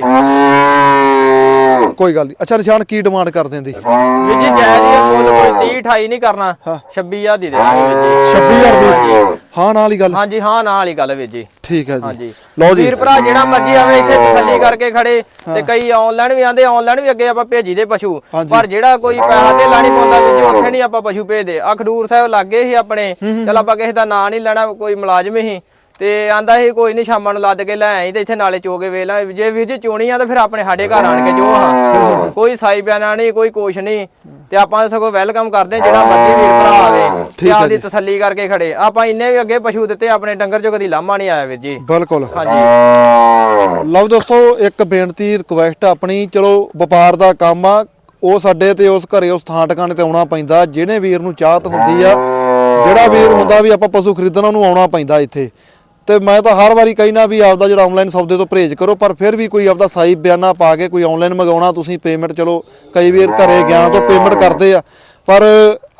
ਕੋਈ ਗੱਲ ਨਹੀਂ ਅੱਛਾ ਨਿਸ਼ਾਨ ਕੀ ਡਿਮਾਂਡ ਕਰ ਦਿੰਦੀ? ਵੀਰ ਜੀ ਜਾਇਜ਼ ਹੀ ਆ, ਮੁੱਲ ਕੋਈ 30 28 ਨਹੀਂ ਕਰਨਾ। 26000 ਦੀ ਦੇਵਾਂਗੇ ਵੀਰ ਜੀ। 26000 ਰੁਪਏ ਹਾਂ ਨਾਲ ਹੀ ਗੱਲ। ਹਾਂਜੀ ਹਾਂ ਨਾਲ ਵਾਲੀ ਗੱਲ ਵੀਰ ਜੀ। ਠੀਕ ਹੈ ਜੀ। ਹਾਂਜੀ। ਲਓ ਜੀ। ਵੀਰ ਭਰਾ ਜਿਹੜਾ ਮਰਜ਼ੀ ਆਵੇ ਇੱਥੇ ਤਸੱਲੀ ਕਰਕੇ ਖੜੇ ਤੇ ਕਈ ਆਨਲਾਈਨ ਵੀ ਆਂਦੇ ਆਨਲਾਈਨ ਵੀ ਅੱਗੇ ਆਪਾਂ ਭੇਜੀ ਦੇ ਪਸ਼ੂ। ਪਰ ਜਿਹੜਾ ਕੋਈ ਪੈਸਾ ਤੇ ਲਾਣੀ ਪਾਉਂਦਾ ਵੀ ਜੀ ਉੱਥੇ ਨਹੀਂ ਆਪਾਂ ਪਸ਼ੂ ਭੇਜਦੇ। ਆ ਖਡੂਰ ਸਾਹਿਬ ਲੱਗੇ ਸੀ ਆਪਣੇ। ਚਲ ਆਪਾਂ ਕਿਸੇ ਦਾ ਨਾਂ ਨਹੀਂ ਲੈਣਾ ਕੋਈ ਮੁਲਾਜ਼ਮ ਹੀ। ਤੇ ਆਂਦਾ ਸੀ ਕੋਈ ਨਹੀਂ ਸ਼ਾਮਾਂ ਨੂੰ ਲੱਦ ਕੇ ਲੈ ਆਈ ਤੇ ਇੱਥੇ ਨਾਲੇ ਚੋਗੇ ਵੇਖ ਲਾ ਜੇ ਵੀਰ ਜੀ ਚੋਣੀ ਆ ਤਾਂ ਫਿਰ ਆਪਣੇ ਸਾਡੇ ਘਰ ਆਣ ਕੇ ਜੋ ਹਾਂ ਕੋਈ ਸਾਈ ਬਿਆਨਾ ਨਹੀਂ ਕੋਈ ਕੁਛ ਨਹੀਂ ਤੇ ਆਪਾਂ ਸਗੋਂ ਵੈਲਕਮ ਕਰਦੇ ਜਿਹੜਾ ਮਰਜ਼ੀ ਵੀਰ ਭਰਾ ਆਵੇ ਤੇ ਆਪਦੀ। ਤਸੱਲੀ ਕਰਕੇ ਖੜੇ। ਆਪਾਂ ਇੰਨੇ ਵੀ ਅੱਗੇ ਪਸ਼ੂ ਦਿੱਤੇ ਆਪਣੇ ਡੰਗਰ ਚੋਂ ਕਦੀ ਲਾਮਾ ਨਹੀਂ ਆਇਆ ਵੀਰ ਜੀ। ਬਿਲਕੁਲ। ਹਾਂਜੀ। ਲਓ ਦੋਸਤੋ ਇੱਕ ਬੇਨਤੀ ਰਿਕੁਐਸਟ ਆਪਣੀ ਚਲੋ ਵਪਾਰ ਦਾ ਕੰਮ ਆ ਉਹ ਸਾਡੇ ਤੇ ਉਸ ਘਰੇ ਉਸ ਥਾਂ ਟਿਕਾਣੇ ਤੇ ਆਉਣਾ ਪੈਂਦਾ ਜਿਹਨੇ ਵੀਰ ਨੂੰ ਚਾਹਤ ਹੁੰਦੀ ਆ ਜਿਹੜਾ ਵੀਰ ਹੁੰਦਾ ਵੀ ਆਪਾਂ ਪਸ਼ੂ ਖਰੀਦਣ ਉਹਨੂੰ ਆਉਣਾ ਪੈਂਦਾ ਇੱਥੇ। ਤੇ ਮੈਂ ਤਾਂ ਹਰ ਵਾਰੀ ਕਹਿਣਾ ਵੀ ਆਪਦਾ ਜਿਹੜਾ ਆਨਲਾਈਨ ਸੌਦੇ ਤੋਂ ਪਰਹੇਜ਼ ਕਰੋ, ਪਰ ਫਿਰ ਵੀ ਕੋਈ ਆਪਦਾ ਸਾਈ ਬਿਆਨਾ ਪਾ ਕੇ ਕੋਈ ਆਨਲਾਈਨ ਮੰਗਾਉਣਾ, ਤੁਸੀਂ ਪੇਮੈਂਟ ਚਲੋ ਕਈ ਵਾਰ ਘਰੇ ਗਿਆ ਤੋਂ ਪੇਮੈਂਟ ਕਰਦੇ ਆ। ਪਰ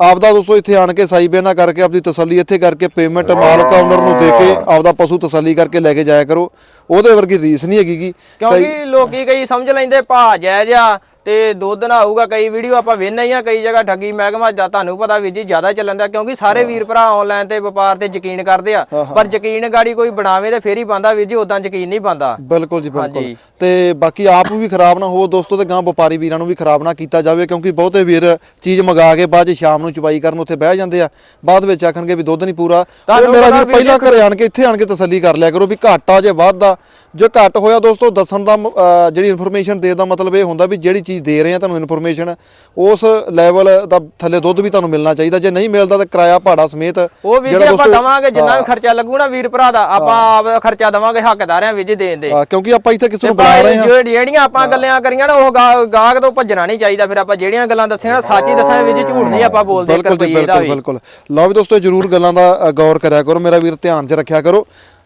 ਆਪਦਾ ਦੋਸਤੋ ਇੱਥੇ ਆਣ ਕੇ ਸਾਈ ਬਿਆਨਾ ਕਰਕੇ ਆਪਦੀ ਤਸੱਲੀ ਇੱਥੇ ਕਰਕੇ ਪੇਮੈਂਟ ਮਾਲਕ ਓਨਰ ਨੂੰ ਦੇ ਕੇ ਆਪਦਾ ਪਸ਼ੂ ਤਸੱਲੀ ਕਰਕੇ ਲੈ ਕੇ ਜਾਇਆ ਕਰੋ। ਉਹਦੇ ਵਰਗੀ ਰੀਸ ਨਹੀਂ ਹੈਗੀ ਗੀ। ਕਿਉਂਕਿ ਲੋਕੀ ਕਈ ਸਮਝ ਲੈਂਦੇ ਭਾ ਜਾਇਜ਼ ਆ ਤੇ ਦੁੱਧ ਨਾ ਆਊਗਾ ਕਈ ਵੀਡੀਓ ਆਪਾਂ ਵੇਖਨੇ ਹੀ ਆ ਕਈ ਜਗ੍ਹਾ ਠੱਗੀ ਮਹਿਕਮਾ ਜਾਂ ਤੁਹਾਨੂੰ ਪਤਾ ਵੀ ਜੀ ਜ਼ਿਆਦਾ ਚੱਲਣ ਦਾ ਕਿਉਂਕਿ ਸਾਰੇ ਵੀਰ ਭਰਾ ਆਨਲਾਈਨ ਤੇ ਵਪਾਰ ਤੇ ਯਕੀਨ ਕਰਦੇ ਆ। ਪਰ ਯਕੀਨ ਗਾੜੀ ਕੋਈ ਬਣਾਵੇ ਤੇ ਫੇਰ ਹੀ ਬੰਦਾ ਵੀਰ ਜੀ ਉਦਾਂ ਯਕੀਨ ਨਹੀਂ ਬੰਦਾ ਬਿਲਕੁਲ ਜੀ ਬਿਲਕੁਲ। ਤੇ ਬਾਕੀ ਆਪ ਵੀ ਖਰਾਬ ਨਾ ਹੋ ਦੋਸਤੋ ਤੇ ਗਾਂ ਵਪਾਰੀ ਵੀਰਾਂ ਨੂੰ ਵੀ ਖਰਾਬ ਨਾ ਕੀਤਾ ਜਾਵੇ ਕਿਉਂਕਿ ਬਹੁਤੇ ਵੀਰ ਚੀਜ਼ ਮੰਗਾ ਕੇ ਬਾਅਦ ਸ਼ਾਮ ਨੂੰ ਚੁਬਾਈ ਕਰਨ ਉੱਥੇ ਬਹਿ ਜਾਂਦੇ ਆ। ਬਾਅਦ ਵਿੱਚ ਆਖਣਗੇ ਵੀ ਦੁੱਧ ਨਹੀਂ ਪੂਰਾ। ਉਹ ਮੇਰਾ ਵੀਰ ਵੀ ਪਹਿਲਾਂ ਘਰੇ ਆਣ ਕੇ ਇੱਥੇ ਆਣ ਕੇ ਤਸੱਲੀ ਕਰ ਲਿਆ ਕਰੋ ਵੀ ਘੱਟ ਜੇ ਵੱਧਦਾ ਜੇ ਘੱਟ ਹੋਇਆ ਦੋਸਤੋ ਦੱਸਣ ਦਾ ਜਿਹੜੀ ਇਨਫੋਰਮੇਸ਼ਨ ਦੇਣ ਦਾ ਮਤਲਬ ਇਹ ਹੁੰਦਾ ਵੀ ਜਿਹੜੀ ਚੀਜ਼ ਦੇ ਰਹੇ ਆ ਤੁਹਾਨੂੰ ਇਨਫੋਰਮੇਸ਼ਨ ਉਸ ਲੈਵਲ ਦਾ ਥੱਲੇ ਦੁੱਧ ਵੀ ਤੁਹਾਨੂੰ ਮਿਲਣਾ ਚਾਹੀਦਾ। ਜੇ ਨਹੀਂ ਮਿਲਦਾ ਤਾਂ ਕਿਰਾਇਆ ਭਾੜਾ ਸਮੇਤ ਉਹ ਵੀਰ ਜੀ ਆਪਾਂ ਦਵਾਂਗੇ ਜਿੰਨਾ ਵੀ ਖਰਚਾ ਲੱਗੂ ਨਾ ਵੀਰ ਭਰਾ ਦਾ ਆਪਾਂ ਆਪ ਖਰਚਾ ਦਵਾਂਗੇ ਹੱਕਦਾਰ ਆ ਵੀਰ ਜੀ ਦੇਣ ਦੇ। ਕਿਉਂਕਿ ਆਪਾਂ ਇੱਥੇ ਕਿਸੇ ਨੂੰ ਬੁਲਾ ਰਹੇ ਹਾਂ। ਜਿਹੜੀ- ਜਿਹੜੀਆਂ ਆਪਾਂ ਗੱਲਾਂ ਕਰੀਆਂ ਨਾ ਉਹ ਗਾਹਕ ਤੋਂ ਭੱਜਣਾ ਨਹੀਂ ਚਾਹੀਦਾ। ਫਿਰ ਆਪਾਂ ਜਿਹੜੀਆਂ ਗੱਲਾਂ ਦੱਸੀਆਂ ਨਾ ਸੱਚ ਹੀ ਵੀਰ ਜੀ ਝੂਠ ਨਹੀਂ ਆਪਾਂ ਬੋਲਦੇ ਇੱਕ ਬਿਲਕੁਲ ਜੀ ਰੁਪਈਏ ਦਾ ਬਿਲਕੁਲ ਵੀ। ਬਿਲਕੁਲ। ਲਓ ਵੀ ਦੋਸਤੋ ਜਰੂਰ ਗੱਲਾਂ ਦਾ ਗੌਰ ਕਰਿਆ ਕਰੋ। ਮੇਰਾ ਵੀਰ ਧਿਆਨ 'ਚ ਰੱਖਿਆ ਕਰੋ।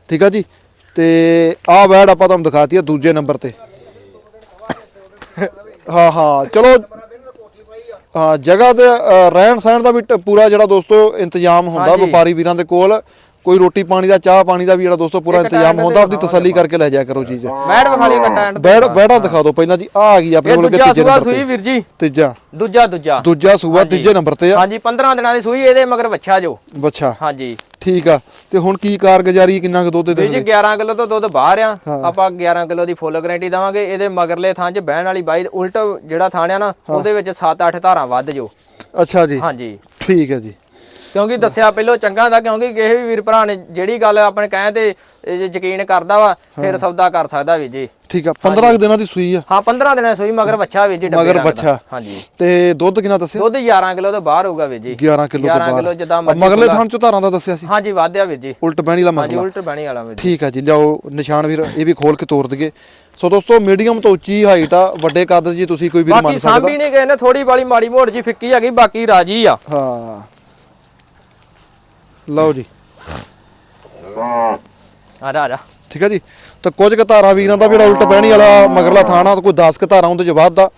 ਠੀਕ ਆ ਜੀ? ਤੇ ਆਹ ਵੈਡ ਆਪਾਂ ਤੁਹਾਨੂੰ ਦਿਖਾਤੀ ਆ ਦੂਜੇ ਨੰਬਰ ਤੇ। ਹਾਂ ਹਾਂ ਚਲੋ। ਹਾਂ ਜਗ੍ਹਾ ਤੇ ਰਹਿਣ ਸਹਿਣ ਦਾ ਵੀ ਪੂਰਾ ਜਿਹੜਾ ਦੋਸਤੋ ਇੰਤਜ਼ਾਮ ਹੁੰਦਾ। ਵਪਾਰੀ ਵੀਰਾਂ ਦੇ ਕੋਲ। ਕੋਈ ਰੋਟੀ ਪਾਣੀ ਦਾ ਚਾਹ ਪਾਣੀ ਦਾ ਵੀ ਜਿਹੜਾ ਦੋਸਤੋ ਪੂਰਾ ਇੰਤਜ਼ਾਮ ਹੁੰਦਾ ਆਪਦੀ ਤਸੱਲੀ ਕਰਕੇ ਲੈ ਜਾਇਆ ਕਰੋ ਚੀਜ਼। ਬੈਠ ਵਿਖਾਲੀ ਕੱਟਾ ਐਂਡ ਬੈੜ ਬੈੜਾ ਦਿਖਾ ਦਿਓ ਪਹਿਲਾਂ ਜੀ ਆ ਆ ਗਈ ਆਪਣੇ ਕੋਲ ਤੀਜੇ ਨੰਬਰ ਸੂਈ ਵੀਰ ਜੀ। ਤੀਜਾ। ਦੂਜਾ ਦੂਜਾ। ਦੂਜਾ ਸੂਆ। ਤੀਜੇ ਨੰਬਰ ਤੇ ਆ। ਹਾਂਜੀ 15 ਦਿਨਾਂ ਦੀ ਸੂਈ ਇਹਦੇ ਮਗਰ ਵੱਛਾ ਜੋ। ਬੱਚਾ ਹਾਂਜੀ। ਠੀਕ ਆ। ਤੇ ਹੁਣ ਕੀ ਕਾਰਗੁਜ਼ਾਰੀ ਕਿੰਨਾ ਕੁ ਦੁੱਧ ਦੇ ਜੀ 11 ਕਿਲੋ ਤੋਂ ਦੁੱਧ ਬਾਹਰ ਆ। ਆਪਾਂ 11 ਕਿਲੋ ਦੀ ਫੁੱਲ ਗਾਰੰਟੀ ਦਵਾਂਗੇ। ਇਹਦੇ ਮਗਰਲੇ ਥਾਂ 'ਚ ਬਹਿਣ ਵਾਲੀ ਬਾਈ ਉਲਟ ਜਿਹੜਾ ਥਾਂ ਆ ਨਾ ਉਹਦੇ ਵਿੱਚ 7-8 ਧਾਰਾਂ ਵੱਧ ਜੋ। ਅੱਛਾ ਜੀ। ਹਾਂਜੀ। ਠੀਕ ਹੈ ਜੀ। ਕਿਉਂਕਿ ਦੱਸਿਆ ਪਹਿਲਾਂ ਚੰਗਾ ਦਾ ਕਿਉਂਕਿ ਕਿਸੇ ਵੀ ਵੀਰ ਭਰਾ ਨੇ ਜਿਹੜੀ ਗੱਲ ਆਪਣੇ ਕਹੇ ਤੇ ਯਕੀਨ ਕਰਦਾ ਵਾ ਫਿਰ ਸੌਦਾ ਕਰ ਸਕਦਾ ਵੀ ਜੀ। ਠੀਕ ਆ 15 ਕੁ ਦਿਨਾਂ ਦੀ ਸੂਈ ਆ। ਹਾਂ 15 ਦਿਨਾਂ ਦੀ ਸੂਈ ਮਗਰ ਬੱਚਾ ਵੀ ਜੀ ਮਗਰ। ਬੱਚਾ। ਹਾਂਜੀ। ਤੇ ਦੁੱਧ ਕਿੰਨਾ ਦੱਸਿਆ? ਦੁੱਧ 11 ਕਿਲੋ ਤੋਂ ਬਾਹਰ ਹੋਊਗਾ ਵੀ ਜੀ। 11 ਕਿਲੋ ਤੋਂ 11 ਕਿਲੋ ਬਾਅਦ ਜਿੱਦਾਂ ਆ, ਮਰਜ਼ੀ ਮਗਰਲੇ। ਥਣ ਚ ਧਾਰਾਂ ਦਾ ਦੱਸਿਆ ਸੀ। ਹਾਂਜੀ ਵਾਧਿਆ ਵੀ ਜੀ। ਉਲਟ ਬਹਿਣੀ ਲਾ ਹਾਂਜੀ ਮਗਲਾ ਉਲਟ ਬਣੀ ਵਾਲਾ ਵੀ ਠੀਕ ਆ ਜੀ ਲਿਆਓ ਨਿਸ਼ਾਨ ਵੀਰ ਇਹ ਵੀ ਖੋਲ ਕੇ ਤੋੜ ਦਈਏ। ਸੋ ਦੋਸਤੋ ਮੀਡੀਅਮ ਤੋਂ ਉੱਚੀ ਹਾਈਟ ਆ ਵੱਡੇ ਕੱਦ ਜੀ ਤੁਸੀਂ ਕੋਈ ਵੀ ਮੰਨ ਬਾਕੀ ਸਕਦਾ। ਸਾਂਭੀ ਨਹੀਂ ਗਏ ਨੇ ਥੋੜੀ ਬਾਲੀ ਮਾੜੀ ਮੋੜ ਜੀ ਫਿੱਕੀ ਹੈਗੀ ਬਾਕੀ ਰਾਜੀ ਆ। ਹਾਂ। ਲਓ ਜੀ। ਆ ਜਾ ਆ ਜਾ। ਠੀਕ ਆ ਜੀ। ਤਾਂ ਕੁਝ ਕੁ ਧਾਰਾਂ ਵੀਰਾਂ ਦਾ ਵੀ ਜਿਹੜਾ ਉਲਟ ਬਹਿਣੀ ਵਾਲਾ ਮਗਰਲਾ ਥਾਣਾ ਕੋਈ 10 ਕੁ ਧਾਰਾਂ ਉਹਦੇ ਚ ਵੱਧ ਆ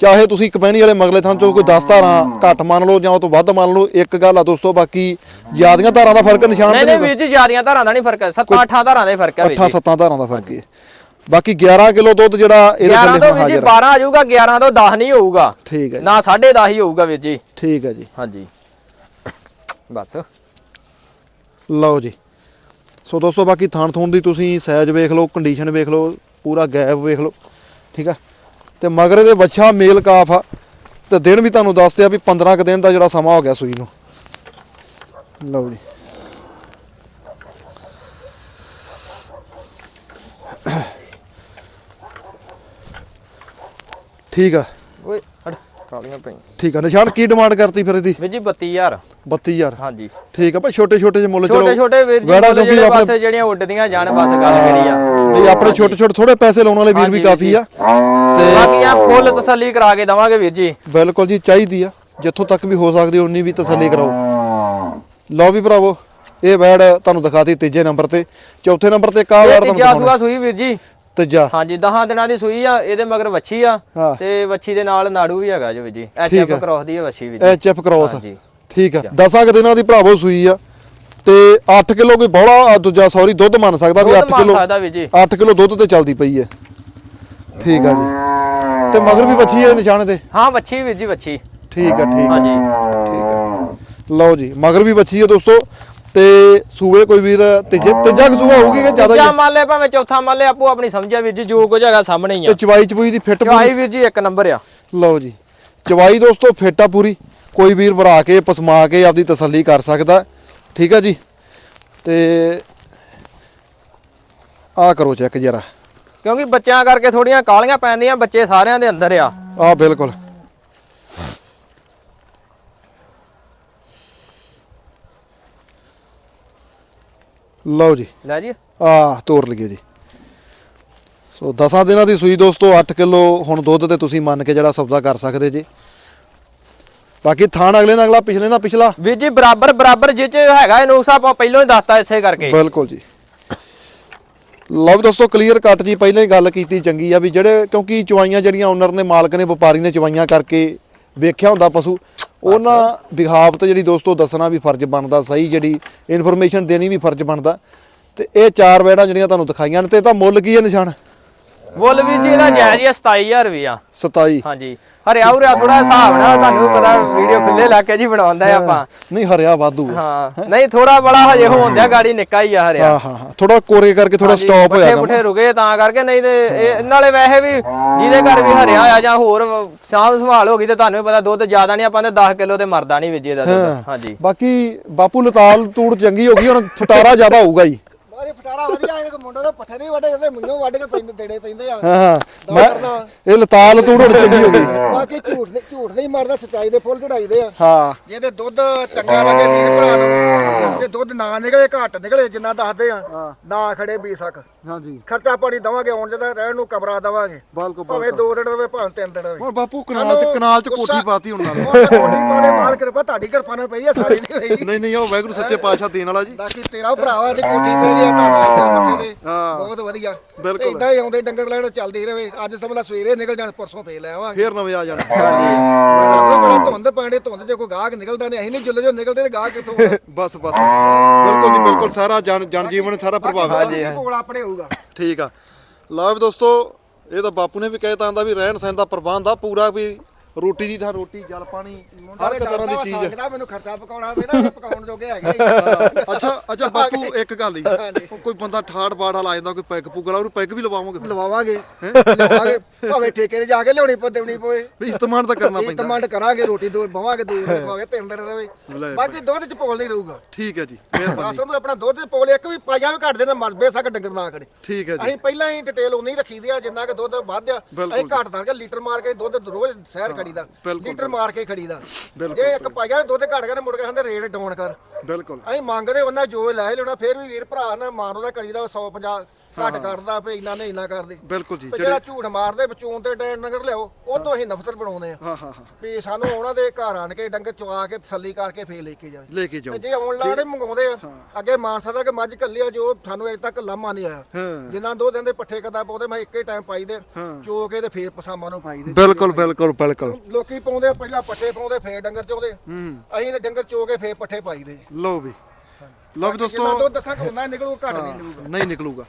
ਚਾਹੇ ਤੁਸੀਂ ਇੱਕ ਬਹਿਣੀ ਵਾਲੇ ਮਗਰਲੇ ਥਾਂ ਚੋਂ ਕੋਈ 10 ਧਾਰਾਂ ਘੱਟ ਮੰਨ ਲਓ ਜਾਂ ਉਹ ਤੋਂ ਵੱਧ ਮੰਨ ਲਓ ਇੱਕ ਗੱਲ ਆ ਦੋਸਤੋ ਬਾਕੀ ਜਿਆਦੀਆਂ ਧਾਰਾਂ ਦਾ ਫ਼ਰਕ ਨਿਸ਼ਾਨ ਨਹੀਂ ਤੇ ਨਹੀਂ ਨਹੀਂ ਵੀਰ ਜੀ ਜਿਆਦੀਆਂ ਧਾਰਾਂ ਦਾ ਨਹੀਂ ਫ਼ਰਕ। 7 8 ਧਾਰਾਂ ਦਾ ਹੀ ਫ਼ਰਕ ਹੈ ਵੀਰ 8 ਜੀ। 7 ਧਾਰਾਂ ਦਾ ਫ਼ਰਕ ਹੈ ਬਾਕੀ 11 ਕਿਲੋ ਦੁੱਧ ਜਿਹੜਾ ਇਹਦੇ 11 ਥੱਲੇ ਤੋਂ ਹੁਣ ਵੀਰ ਜੀ ਹਾਜ਼ਰ ਆ। 12 ਆ ਜਾਊਗਾ 11 ਤੋਂ 10 ਨਹੀਂ ਹੋਊਗਾ। ਠੀਕ ਹੈ ਨਾ 10.5 ਹੀ ਹੋਊਗਾ ਵੀਰ ਜੀ। ਠੀਕ ਹੈ ਜੀ। ਹਾਂਜੀ। ਬਸ। ਲਓ ਜੀ। ਸੋ ਦੋਸਤੋ, ਬਾਕੀ ਥਾਣ ਥੂਣ ਦੀ ਤੁਸੀਂ ਸਾਈਜ਼ ਵੇਖ ਲਓ ਕੰਡੀਸ਼ਨ ਵੇਖ ਲਓ, ਪੂਰਾ ਗੈਪ ਵੇਖ ਲਓ, ਠੀਕ ਆ? ਤੇ ਮਗਰ ਇਹਦੇ ਬੱਚਾ ਮੇਲ ਕਾਫ ਆ। ਤੇ ਦਿਨ ਵੀ ਤੁਹਾਨੂੰ ਦੱਸਦੇ ਆ ਵੀ 15 ਕੁ ਦਿਨ ਦਾ ਜਿਹੜਾ ਸਮਾਂ ਹੋ ਗਿਆ ਸੂਈ ਨੂੰ। ਲਓ ਜੀ। ਠੀਕ ਆ। ਓਏ। ਕਾਲੀਆਂ ਪਈ ਠੀਕ ਆ ਨਿਸ਼ਾਨ ਕੀ ਡਿਮਾਂਡ ਕਰਤੀ ਫਿਰ ਇਹਦੀ? ਵੀਰ ਜੀ 32000 32000 ਹਾਂਜੀ। ਠੀਕ ਆ ਭਾਈ ਛੋਟੇ ਛੋਟੇ ਜਿਹੇ ਮੁੱਲ ਚਲੋ। ਛੋਟੇ ਛੋਟੇ ਵੀਰ ਜੀ ਵੈੜਾ ਕਿਉਂਕਿ ਜਿਹੜੇ ਆਪਣੇ ਪਾਸੇ ਜਿਹੜੀਆਂ ਉੱਡਦੀਆਂ ਜਾਣ ਬਸ ਗੱਲ ਕਿਹੜੀ ਆ। ਨਹੀਂ ਆਪਣੇ ਛੋਟੇ ਛੋਟੇ ਥੋੜੇ ਪੈਸੇ ਲਾਉਣ ਵਾਲੇ ਵੀਰ ਵੀ ਕਾਫੀ ਆ। ਤੇ ਬਾਕੀ ਆ ਫੁੱਲ ਤਸੱਲੀ ਕਰਾ ਕੇ ਦਵਾਂਗੇ ਵੀਰ ਜੀ। ਬਿਲਕੁਲ ਜੀ ਚਾਹੀਦੀ ਆ। ਜਿੱਥੋਂ ਤੱਕ ਵੀ ਹੋ ਸਕਦੀ ਉਨੀ ਵੀ ਤਸੱਲੀ ਕਰਾਓ। ਲਓ ਵੀ ਭਰਾਵੋ ਇਹ ਬੈੜ ਤੁਹਾਨੂੰ ਦਿਖਾਤੀ ਤੀਜੇ ਨੰਬਰ ਤੇ। ਚੌਥੇ ਨੰਬਰ ਤੇ ਕਾ ਇਹ ਬੈੜ ਤੀਜਾ ਤੁਹਾਨੂੰ ਸੂਈ ਵੀਰ ਜੀ। ਤੀਜਾ। ਹਾਂਜੀ 10 ਦਿਨਾਂ ਦੀ ਸੂਈ ਆ ਇਹਦੇ ਮਗਰ ਵੱਛੀ ਆ। ਤੇ ਵੱਛੀ ਦੇ ਨਾਲ ਨਾੜੂ ਵੀ ਹੈਗਾ ਜੋ ਜੀ। ਐਚ ਠੀਕ ਆ। ਐਫ ਕ੍ਰੋਸ ਦੀ ਹੈ ਵੱਛੀ ਵੀਰ ਜੀ। ਐਚ ਐਫ ਕ੍ਰੋਸ ਹਾਂਜੀ। ਠੀਕ ਆ। ਦਸਾਂ ਕੁ ਦਿਨਾਂ ਦੀ ਭਰਾਵੋ ਸੂਈ ਆ ਤੇ 8 ਕਿਲੋ ਕੋਈ ਬੋਲਾ ਦੂਜਾ ਸੌਰੀ ਦੁੱਧ ਮੰਨ ਸਕਦਾ ਵੀ ਦੁੱਧ 8 ਮੰਨ ਕਿਲੋ ਸਕਦਾ ਵੀਰ ਜੀ। 8 ਕਿਲੋ ਦੁੱਧ ਤੇ ਚੱਲਦੀ ਪਈ ਹੈ। ਠੀਕ ਆ ਜੀ। ਤੇ ਮਗਰ ਵੀ ਬੱਚੀ ਹੈ ਨਿਸ਼ਾਨ ਤੇ? ਹਾਂ ਵੱਛੀ ਵੀਰ ਜੀ ਵੱਛੀ। ਠੀਕ ਆ ਠੀਕ ਆ। ਹਾਂਜੀ। ਠੀਕ ਹੈ ਲਓ ਜੀ ਮਗਰ ਵੀ ਬੱਚੀ ਹੈ ਦੋਸਤੋ। ਤੇ ਸੂਏ ਕੋਈ ਵੀਰ ਤੀਜੇ ਤੀਜਾ ਕੁ ਸੂਆ ਹੋਊਗੀ ਕਿ ਜ਼ਿਆਦਾ ਜਾਂ ਮੰਨ ਲੈ ਭਾਵੇਂ ਚੌਥਾ ਮੰਨ ਲੈ ਆਪੋ ਆਪਣੀ ਸਮਝਿਆ ਵੀਰ ਜੀ ਜੋ ਕੁਝ ਹੈਗਾ ਸਾਹਮਣੇ ਹੀ ਆ। ਤੇ ਚਵਾਈ ਚਪੂਈ ਦੀ ਫਿੱਟ ਚਵਾਈ ਵੀਰ ਜੀ ਇੱਕ ਨੰਬਰ ਆ। ਲਓ ਜੀ। ਚਵਾਈ ਦੋਸਤੋ ਫਿੱਟ ਆ ਪੂਰੀ। ਕੋਈ ਵੀਰ ਭਰਾ ਕੇ ਪਸਮਾ ਕੇ ਆਪਦੀ ਤਸੱਲੀ ਕਰ ਸਕਦਾ। ਠੀਕ ਆ ਜੀ? ਤੇ ਆ ਕਰੋ ਚੈੱਕ ਜਰਾ। ਕਿਉਂਕਿ ਬੱਚਿਆਂ ਕਰਕੇ ਥੋੜੀਆਂ ਕਾਲੀਆਂ ਪੈਂਦੀਆਂ ਬੱਚੇ ਸਾਰਿਆਂ ਦੇ ਅੰਦਰ ਆ। ਆ ਬਿਲਕੁਲ। ਲਓ ਜੀ। ਲੈ ਜੀ। ਆ ਤੋੜ ਲਈਏ ਜੀ। ਸੋ 10 ਦਿਨਾਂ ਦੀ ਸੂਈ ਦੋਸਤੋ 8 ਕਿਲੋ ਹੁਣ ਦੁੱਧ ਤੇ ਤੁਸੀਂ ਮੰਨ ਕੇ ਜਿਹੜਾ ਸੌਦਾ ਕਰ ਸਕਦੇ ਜੀ। ਬਾਕੀ ਥਾਣ ਅਗਲੇ ਨਾਲ ਅਗਲਾ ਪਿਛਲੇ ਨਾਲ ਪਿਛਲਾ। ਵੀਰ ਜੀ ਬਰਾਬਰ ਬਰਾਬਰ ਜਿੱਚ ਹੈਗਾ ਇਹ ਨੁਕਸਾ ਆਪਾਂ ਪਹਿਲਾਂ ਹੀ ਦੱਸਤਾ ਇਸੇ ਕਰਕੇ। ਬਿਲਕੁਲ ਜੀ। ਲਓ ਦੋਸਤੋ ਕਲੀਅਰ ਕੱਟ ਜੀ ਪਹਿਲਾਂ ਹੀ ਗੱਲ ਕੀਤੀ ਚੰਗੀ ਆ ਵੀ ਜਿਹੜੇ ਕਿਉਂਕਿ ਚਵਾਈਆਂ ਜਿਹੜੀਆਂ ਓਨਰ ਨੇ ਮਾਲਕ ਨੇ ਵਪਾਰੀ ਨੇ ਚਵਾਈਆਂ ਕਰਕੇ ਵੇਖਿਆ ਹੁੰਦਾ ਪਸ਼ੂ ਉਹਨਾਂ ਬਿਹਾਵ ਤੇ ਜਿਹੜੀ ਦੋਸਤੋ ਦੱਸਣਾ ਵੀ ਫਰਜ਼ ਬਣਦਾ ਸਹੀ ਜਿਹੜੀ ਇਨਫੋਰਮੇਸ਼ਨ ਦੇਣੀ ਵੀ ਫਰਜ਼ ਬਣਦਾ। ਤੇ ਇਹ ਚਾਰ ਵੇੜਾਂ ਜਿਹੜੀਆਂ ਤੁਹਾਨੂੰ ਦਿਖਾਈਆਂ ਨੇ ਤੇ ਇਹਦਾ ਮੁੱਲ ਕੀ ਹੈ ਨਿਸ਼ਾਨ? ਮੁੱਲ ਵੀਰ ਜੀ ਇਹਦਾ ਜਾਇਜ਼ ਹੀ ਆ 27000 ਰੁਪਇਆ 27 ਹਾਂਜੀ। ਹਰਿਆ ਉਰਿਆ ਥੋੜਾ ਹਿਸਾਬ ਨਾਲ ਤੁਹਾਨੂੰ ਵੀ ਪਤਾ ਵੀਡੀਓ ਖੁੱਲੇ ਲਾ ਕੇ ਜੀ ਬਣਾਉਂਦਾ ਆ ਆਪਾਂ। ਨਹੀਂ ਹਰਿਆ ਵਾਧੂ ਆ। ਹਾਂ। ਨਹੀਂ ਥੋੜਾ ਬੜਾ ਹਜੇ ਹੋਉਂਦਿਆ ਗਾੜੀ ਨਿੱਕਾ ਹੀ ਆ ਹਰਿਆ। ਹਾਂ ਹਾਂ ਹਾਂ। ਥੋੜਾ ਕੋਰੇ ਕਰਕੇ ਥੋੜਾ ਸਟਾਪ ਹੋਇਆ ਕੰਮ ਪੁੱਠੇ ਰੁਕੇ ਤਾਂ ਕਰਕੇ ਨਹੀਂ ਤੇ ਇਹ ਨਾਲੇ ਵੈਸੇ ਵੀ ਜਿਹਦੇ ਘਰ ਵੀ ਹਰਿਆ ਆ ਜਾਂ ਹੋਰ ਸਾਂਭ ਸੰਭਾਲ ਹੋ ਗਈ ਤੇ ਤੁਹਾਨੂੰ ਵੀ ਪਤਾ ਦੁੱਧ ਜ਼ਿਆਦਾ ਨਹੀਂ ਆਪਾਂ ਤੇ 10 ਕਿਲੋ ਤੇ ਮਰਦਾ ਨਹੀਂ ਵਿਜੇ ਦਾ ਦੁੱਧ। ਹਾਂਜੀ। ਬਾਕੀ ਬਾਪੂ ਲਤਾਲ ਤੂੜ ਚੰਗੀ ਹੋ ਗਈ ਹੁਣ ਫਟਾਰਾ ਜ਼ਿਆਦਾ ਹੋਊਗਾ ਜੀ ਬਾਰੇ ਫਟਾਰਾ ਵਧੀਆ ਇਹਦੇ ਮੁੰਡੇ ਦਾ ਪੱਠੇ ਨਹੀਂ ਵੱਡੇ ਜਾਂਦੇ ਮੁੰਨੋਂ ਵੱਢ ਕੇ ਪੈਂਦੇ ਦੇਣੇ ਪੈਂਦੇ ਆ। ਹਾਂ ਹਾਂ। ਮੈਂ ਇਹ ਲਤਾਲ ਤੂੜ ਹੁਣ ਚੰਗੀ ਹੋ ਗਈ। ਬਾਕੀ ਝੂਠ ਦੇ ਝੂਠ ਨਹੀਂ ਮਾਰਦਾ ਸੱਚਾਈ ਦੇ ਫੁੱਲ ਚੜਾਈਦੇ ਆ। ਹਾਂ। ਜੇ ਤੇ ਦੁੱਧ ਚੰਗਾ ਲੱਗੇ ਵੀਰ ਭਰਾ ਨੂੰ ਤੇ ਦੁੱਧ ਨਾ ਨਿਕਲੇ ਘੱਟ ਨਿਕਲੇ ਜਿੰਨਾ ਦੱਸਦੇ ਆ ਨਾ ਖੜੇ ਵੀ ਸਕ। ਹਾਂਜੀ। ਖਰਚਾ ਪਾਣੀ ਦਵਾਂਗੇ ਆਉਣ ਜਦਾ ਰਹਿਣ ਨੂੰ ਕਮਰਾ ਦਵਾਂਗੇ। ਬਿਲਕੁਲ ਭਾਵੇਂ ਦੋ ਦਿਨ ਰਵੇ ਭਾਵੇਂ ਤਿੰਨ ਦਿਨ ਰਵੇ। ਹੁਣ ਬਾਪੂ ਕਨਾਲ ਚ ਕਨਾਲ ਚ ਕੋਠੀ ਪਾਤੀ ਹੁਣ ਨਾਲ ਤਾਂ ਕੋਠੀ ਪਾਲੇ ਮਾਲ ਕਿਰਪਾ ਤੁਹਾਡੀ ਕਿਰਪਾ ਨਾਲ ਪਈ ਆ ਸਾਡੀ ਨਹੀਂ ਨਹੀਂ ਨਹੀਂ ਉਹ ਵੈਗੁਰੂ ਸੱਚੇ ਪਾਤਸ਼ਾਹ ਦੇਣ ਵਾਲਾ ਜੀ। ਬਾਕੀ ਤੇਰਾ ਭਰਾਵਾ ਤੇ ਕੋਠੀ ਪਈ ਆ ਸਿਰ ਮੱਥੇ ਤੇ ਹਾਂ। ਬਹੁਤ ਵਧੀਆ। ਤੇ ਬਿਲਕੁਲ। ਇਦਾਂ ਹੀ ਆਉਂਦੇ ਡੰਗਰ ਲੈਣ ਚੱਲਦੇ ਹੀ ਰਵੇ ਅੱਜ ਸਮਝ ਲਾ ਸਵੇਰੇ ਨਿਕਲ ਜਾਣ ਪਰਸੋਂ ਫੇਰ ਲੈ ਆਵਾਂਗੇ। ਫੇਰ ਨਵੇਂ ਆ ਜਾਣ। ਤੁਹਾਨੂੰ ਬੜਾ ਧੁੰਦ ਪਾਣੇ ਧੁੰਦ ਜੇ ਕੋਈ ਗਾਹਕ ਨਿਕਲਦਾ ਨਹੀਂ ਅਸੀਂ ਨਹੀਂ ਜੁੱਲੇ ਜੋ ਨਿਕਲਦੇ ਤੇ ਗਾਹਕ ਕਿੱਥੋਂ ਆਉਣਾ? (laughs) ਬਸ ਬਸ। ਬਿਲਕੁਲ ਜੀ ਬਿਲਕੁਲ। ਸਾਰਾ ਜਨ ਜਨ ਜੀਵਨ ਸਾਰਾ ਪ੍ਰਭਾਵਿਤ। ਹਾਂਜੀ, ਬਾਕੀ ਕੋਲ ਆਪਣੇ ਹੋਊਗਾ। ਠੀਕ ਆ। ਲਓ ਵੀ ਦੋਸਤੋ ਇਹ ਤਾਂ ਬਾਪੂ ਨੇ ਵੀ ਕਹਿਤਾ ਆਂਦਾ ਵੀ ਰਹਿਣ ਸਹਿਣ ਦਾ ਪ੍ਰਬੰਧ ਆ ਪੂਰਾ ਵੀ ਰੋਟੀ ਦੀ ਥਾਂ ਰੋਟੀ ਜਲ ਪਾਣੀ ਹਰ ਇੱਕ ਤਰ੍ਹਾਂ ਦੀ ਚੀਜ਼ ਲੱਗਦਾ ਮੈਨੂੰ ਖਰਚਾ ਪਕਾਉਣਾ ਹੋਵੇ ਨਾ ਇਹ ਪਕਾਉਣ ਜੋਗੇ ਹੈਗੇ ਹੀ। ਅੱਛਾ ਅੱਛਾ ਬਾਪੂ ਇੱਕ ਗੱਲ ਹੀ। ਕੋਈ ਬੰਦਾ ਠਾੜ ਬਾੜ ਆ ਜਾਂਦਾ ਕੋਈ ਪੈਗ ਪੁਗ ਵਾਲਾ ਉਹਨੂੰ ਪੈਗ ਵੀ ਲਵਾਵਾਂਗੇ। ਲਵਾਵਾਂਗੇ ਲਵਾਵਾਂਗੇ ਭਾਵੇਂ ਠੇਕੇ ਤੇ ਜਾ ਕੇ ਲਿਆਉਣੀ ਪਵੇ ਦੇਣੀ ਪਵੇ। ਵੀ ਇਸਤਮਾਨ ਤਾਂ ਕਰਨਾ ਪੈਂਦਾ। ਤਮੰਡ ਕਰਾਂਗੇ ਰੋਟੀ ਦੋ ਬਵਾਂਗੇ ਦੂਰ ਰਖਵਾਵੇ ਤੇ ਅੰਦਰ ਲੈ ਰਵੇ। ਬਾਕੀ ਦੁੱਧ ਚ ਪੋਲ ਨਹੀਂ ਰਹੂਗਾ। ਠੀਕ ਹੈ ਜੀ ਮਿਹਰਬਾਨੀ। ਅਸਾਂ ਨੂੰ ਆਪਣਾ ਦੁੱਧ ਚ ਪੋਲ ਇੱਕ ਵੀ ਪਾਇਆ ਵੀ ਘੱਟ ਦੇਣਾ ਮਰ ਬੇਸਕ ਡੰਗਰ ਨਾ ਕਰੇ ਠੀਕ ਹੈ ਜੀ। ਅਸੀਂ ਪਹਿਲਾਂ ਹੀ ਡਿਟੇਲ ਉਨੀ ਰੱਖੀ ਦੀ ਆ ਜਿੰਨਾ ਕਿ ਦੁੱਧ ਵੱਧਿਆ ਬਿਲਕੁਲ ਅਸੀਂ ਘੱਟ ਦਾਂਗੇ ਲੀਟਰ ਮਾਰ ਕੇ ਦੁੱਧ ਰੋਜ਼ ਸਹਿਰ ਖੜੀਦਾ ਲੀਟਰ ਮਾਰ ਕੇ ਖੜੀਦਾ। ਜੇ ਇੱਕ ਪਾਇਆ ਵੀ ਦੁੱਧ ਘੱਟ ਗਿਆ ਤੇ ਮੁੜ ਕੇ ਕਹਿੰਦੇ ਰੇਟ ਡਾਊਨ ਕਰ। ਬਿਲਕੁਲ। ਅਸੀਂ ਮੰਗਦੇ ਉਹਨਾਂ ਜੋ ਲੈ ਲੈਣਾ ਫਿਰ ਵੀ ਵੀਰ ਭਰਾ ਨਾ ਮਾਨ ਉਹਦਾ ਕਰੀਦਾ 150 ਘੱਟ ਕਰਦਾ ਫੇ ਇੰਨਾ ਨਹੀਂ ਇੰਨਾ ਕਰਦੇ। ਬਿਲਕੁਲ ਜੀ ਜਿਹੜੇ ਝੂਠ ਮਾਰਦੇ ਬਚੂਨ ਤੇ ਡੈਣ ਨਗਰ ਲਿਆਓ ਉਹ ਤੋਂ ਅਸੀਂ ਨਫ਼ਰਤ ਬਣਾਉਂਦੇ ਆ ਹਾਂ ਹਾਂ ਹਾਂ। ਵੀ ਸਾਨੂੰ ਉਹਨਾਂ ਦੇ ਘਰ ਆਣ ਕੇ ਡੰਗਰ ਚਵਾ ਕੇ ਤਸੱਲੀ ਕਰਕੇ ਫੇਰ ਲੈ ਕੇ ਜਾਵੇ ਲੈ ਕੇ ਜਾਓ। ਤੇ ਜੇ ਆਨਲਾਈਨ ਹੀ ਮੰਗਾਉਂਦੇ ਆ ਅੱਗੇ ਮਾਨਸਾ ਦਾ ਕਿ ਮੱਝ ਕੱਲਿਆ ਜੋ ਸਾਨੂੰ ਅਜੇ ਤੱਕ ਲਾਮਾ ਨਹੀਂ ਆਇਆ। ਹਾਂ। ਜਿੰਨਾ ਦੋ ਦਿਨ ਦੇ ਪੱਠੇ ਕਦਾ ਪਾਉਂਦੇ ਮੈਂ ਇੱਕੇ ਟਾਈਮ ਪਾਈ ਦੇ। ਚੋ ਕੇ ਤੇ ਫੇਰ ਪਸਾਮਾਂ ਨੂੰ ਪਾਈ ਦੇ। ਬਿਲਕੁਲ ਬਿਲਕੁਲ ਬਿਲਕੁਲ। ਲੋਕੀ ਪਾਉਂਦੇ ਆ, ਪਹਿਲਾਂ ਪੱਠੇ ਪਾਉਂਦੇ ਫੇਰ ਡੰਗਰ ਚੋਦੇ। ਅਸੀਂ ਤੇ ਡੰਗਰ ਚੋ ਕੇ ਫੇਰ ਪੱਠੇ ਪਾਈ ਦੇ। ਲਓ ਵੀ। ਲਓ ਵੀ ਦੋਸਤੋ। ਦੁੱਧ ਦੱਸਾਂਗੇ ਉਹਨਾਂ ਨਿਕਲੂ ਘੱਟ ਨਹੀਂ ਨਿਕਲੂਗਾ। ਨਹੀਂ ਨਿਕਲੂਗਾ।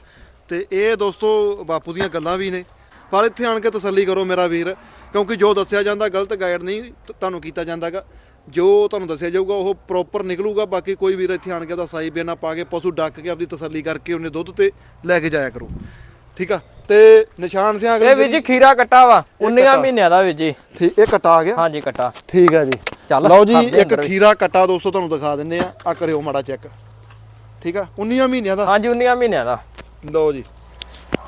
ਤੇ ਇਹ ਦੋਸਤੋ ਬਾਪੂ ਦੀਆਂ ਗੱਲਾਂ ਵੀ ਨੇ। ਪਰ ਇੱਥੇ ਆਣ ਕੇ ਤਸੱਲੀ ਕਰੋ ਮੇਰਾ ਵੀਰ ਕਿਉਂਕਿ ਜੋ ਦੱਸਿਆ ਜਾਂਦਾ ਗਲਤ ਗਾਈਡ ਨਹੀਂ ਤੁਹਾਨੂੰ ਕੀਤਾ ਜਾਂਦਾਗਾ। ਜੋ ਤੁਹਾਨੂੰ ਦੱਸਿਆ ਜਾਊਗਾ ਉਹ ਪ੍ਰੋਪਰ ਨਿਕਲੂਗਾ ਬਾਕੀ ਕੋਈ ਵੀਰ ਇੱਥੇ ਆਣ ਕੇ ਉਹਦਾ ਸਾਈ ਬੇਨਾ ਪਾ ਕੇ ਪਸ਼ੂ ਡੱਕ ਕੇ ਆਪਣੀ ਤਸੱਲੀ ਕਰਕੇ ਉਹਨੇ ਦੁੱਧ ਤੇ ਲੈ ਕੇ ਜਾਇਆ ਕਰੋ। ਠੀਕ ਆ? ਤੇ ਨਿਸ਼ਾਨ ਸਿਆਂ ਇਹ ਵੀਰ ਜੀ ਖੀਰਾ ਕੱਟਾ ਵਾ 19 ਮਹੀਨਿਆਂ ਦਾ ਵੀਰ ਜੀ। ਠੀਕ ਇਹ ਕਟਾ ਆ ਗਿਆ? ਹਾਂਜੀ ਕੱਟਾ। ਠੀਕ ਹੈ ਜੀ। ਚੱਲ, ਲਓ ਜੀ ਇੱਕ ਵੀ। ਖੀਰਾ ਕਟਾ ਦੋਸਤੋ ਤੁਹਾਨੂੰ ਦਿਖਾ ਦਿੰਨੇ ਆ। ਆ ਕਰਿਓ ਮਾੜਾ ਚੈੱਕ। ਠੀਕ ਆ? 19 ਮਹੀਨਿਆਂ ਦਾ? ਹਾਂਜੀ 19 ਮਹੀਨਿਆਂ ਦਾ। ਲਓ ਜੀ।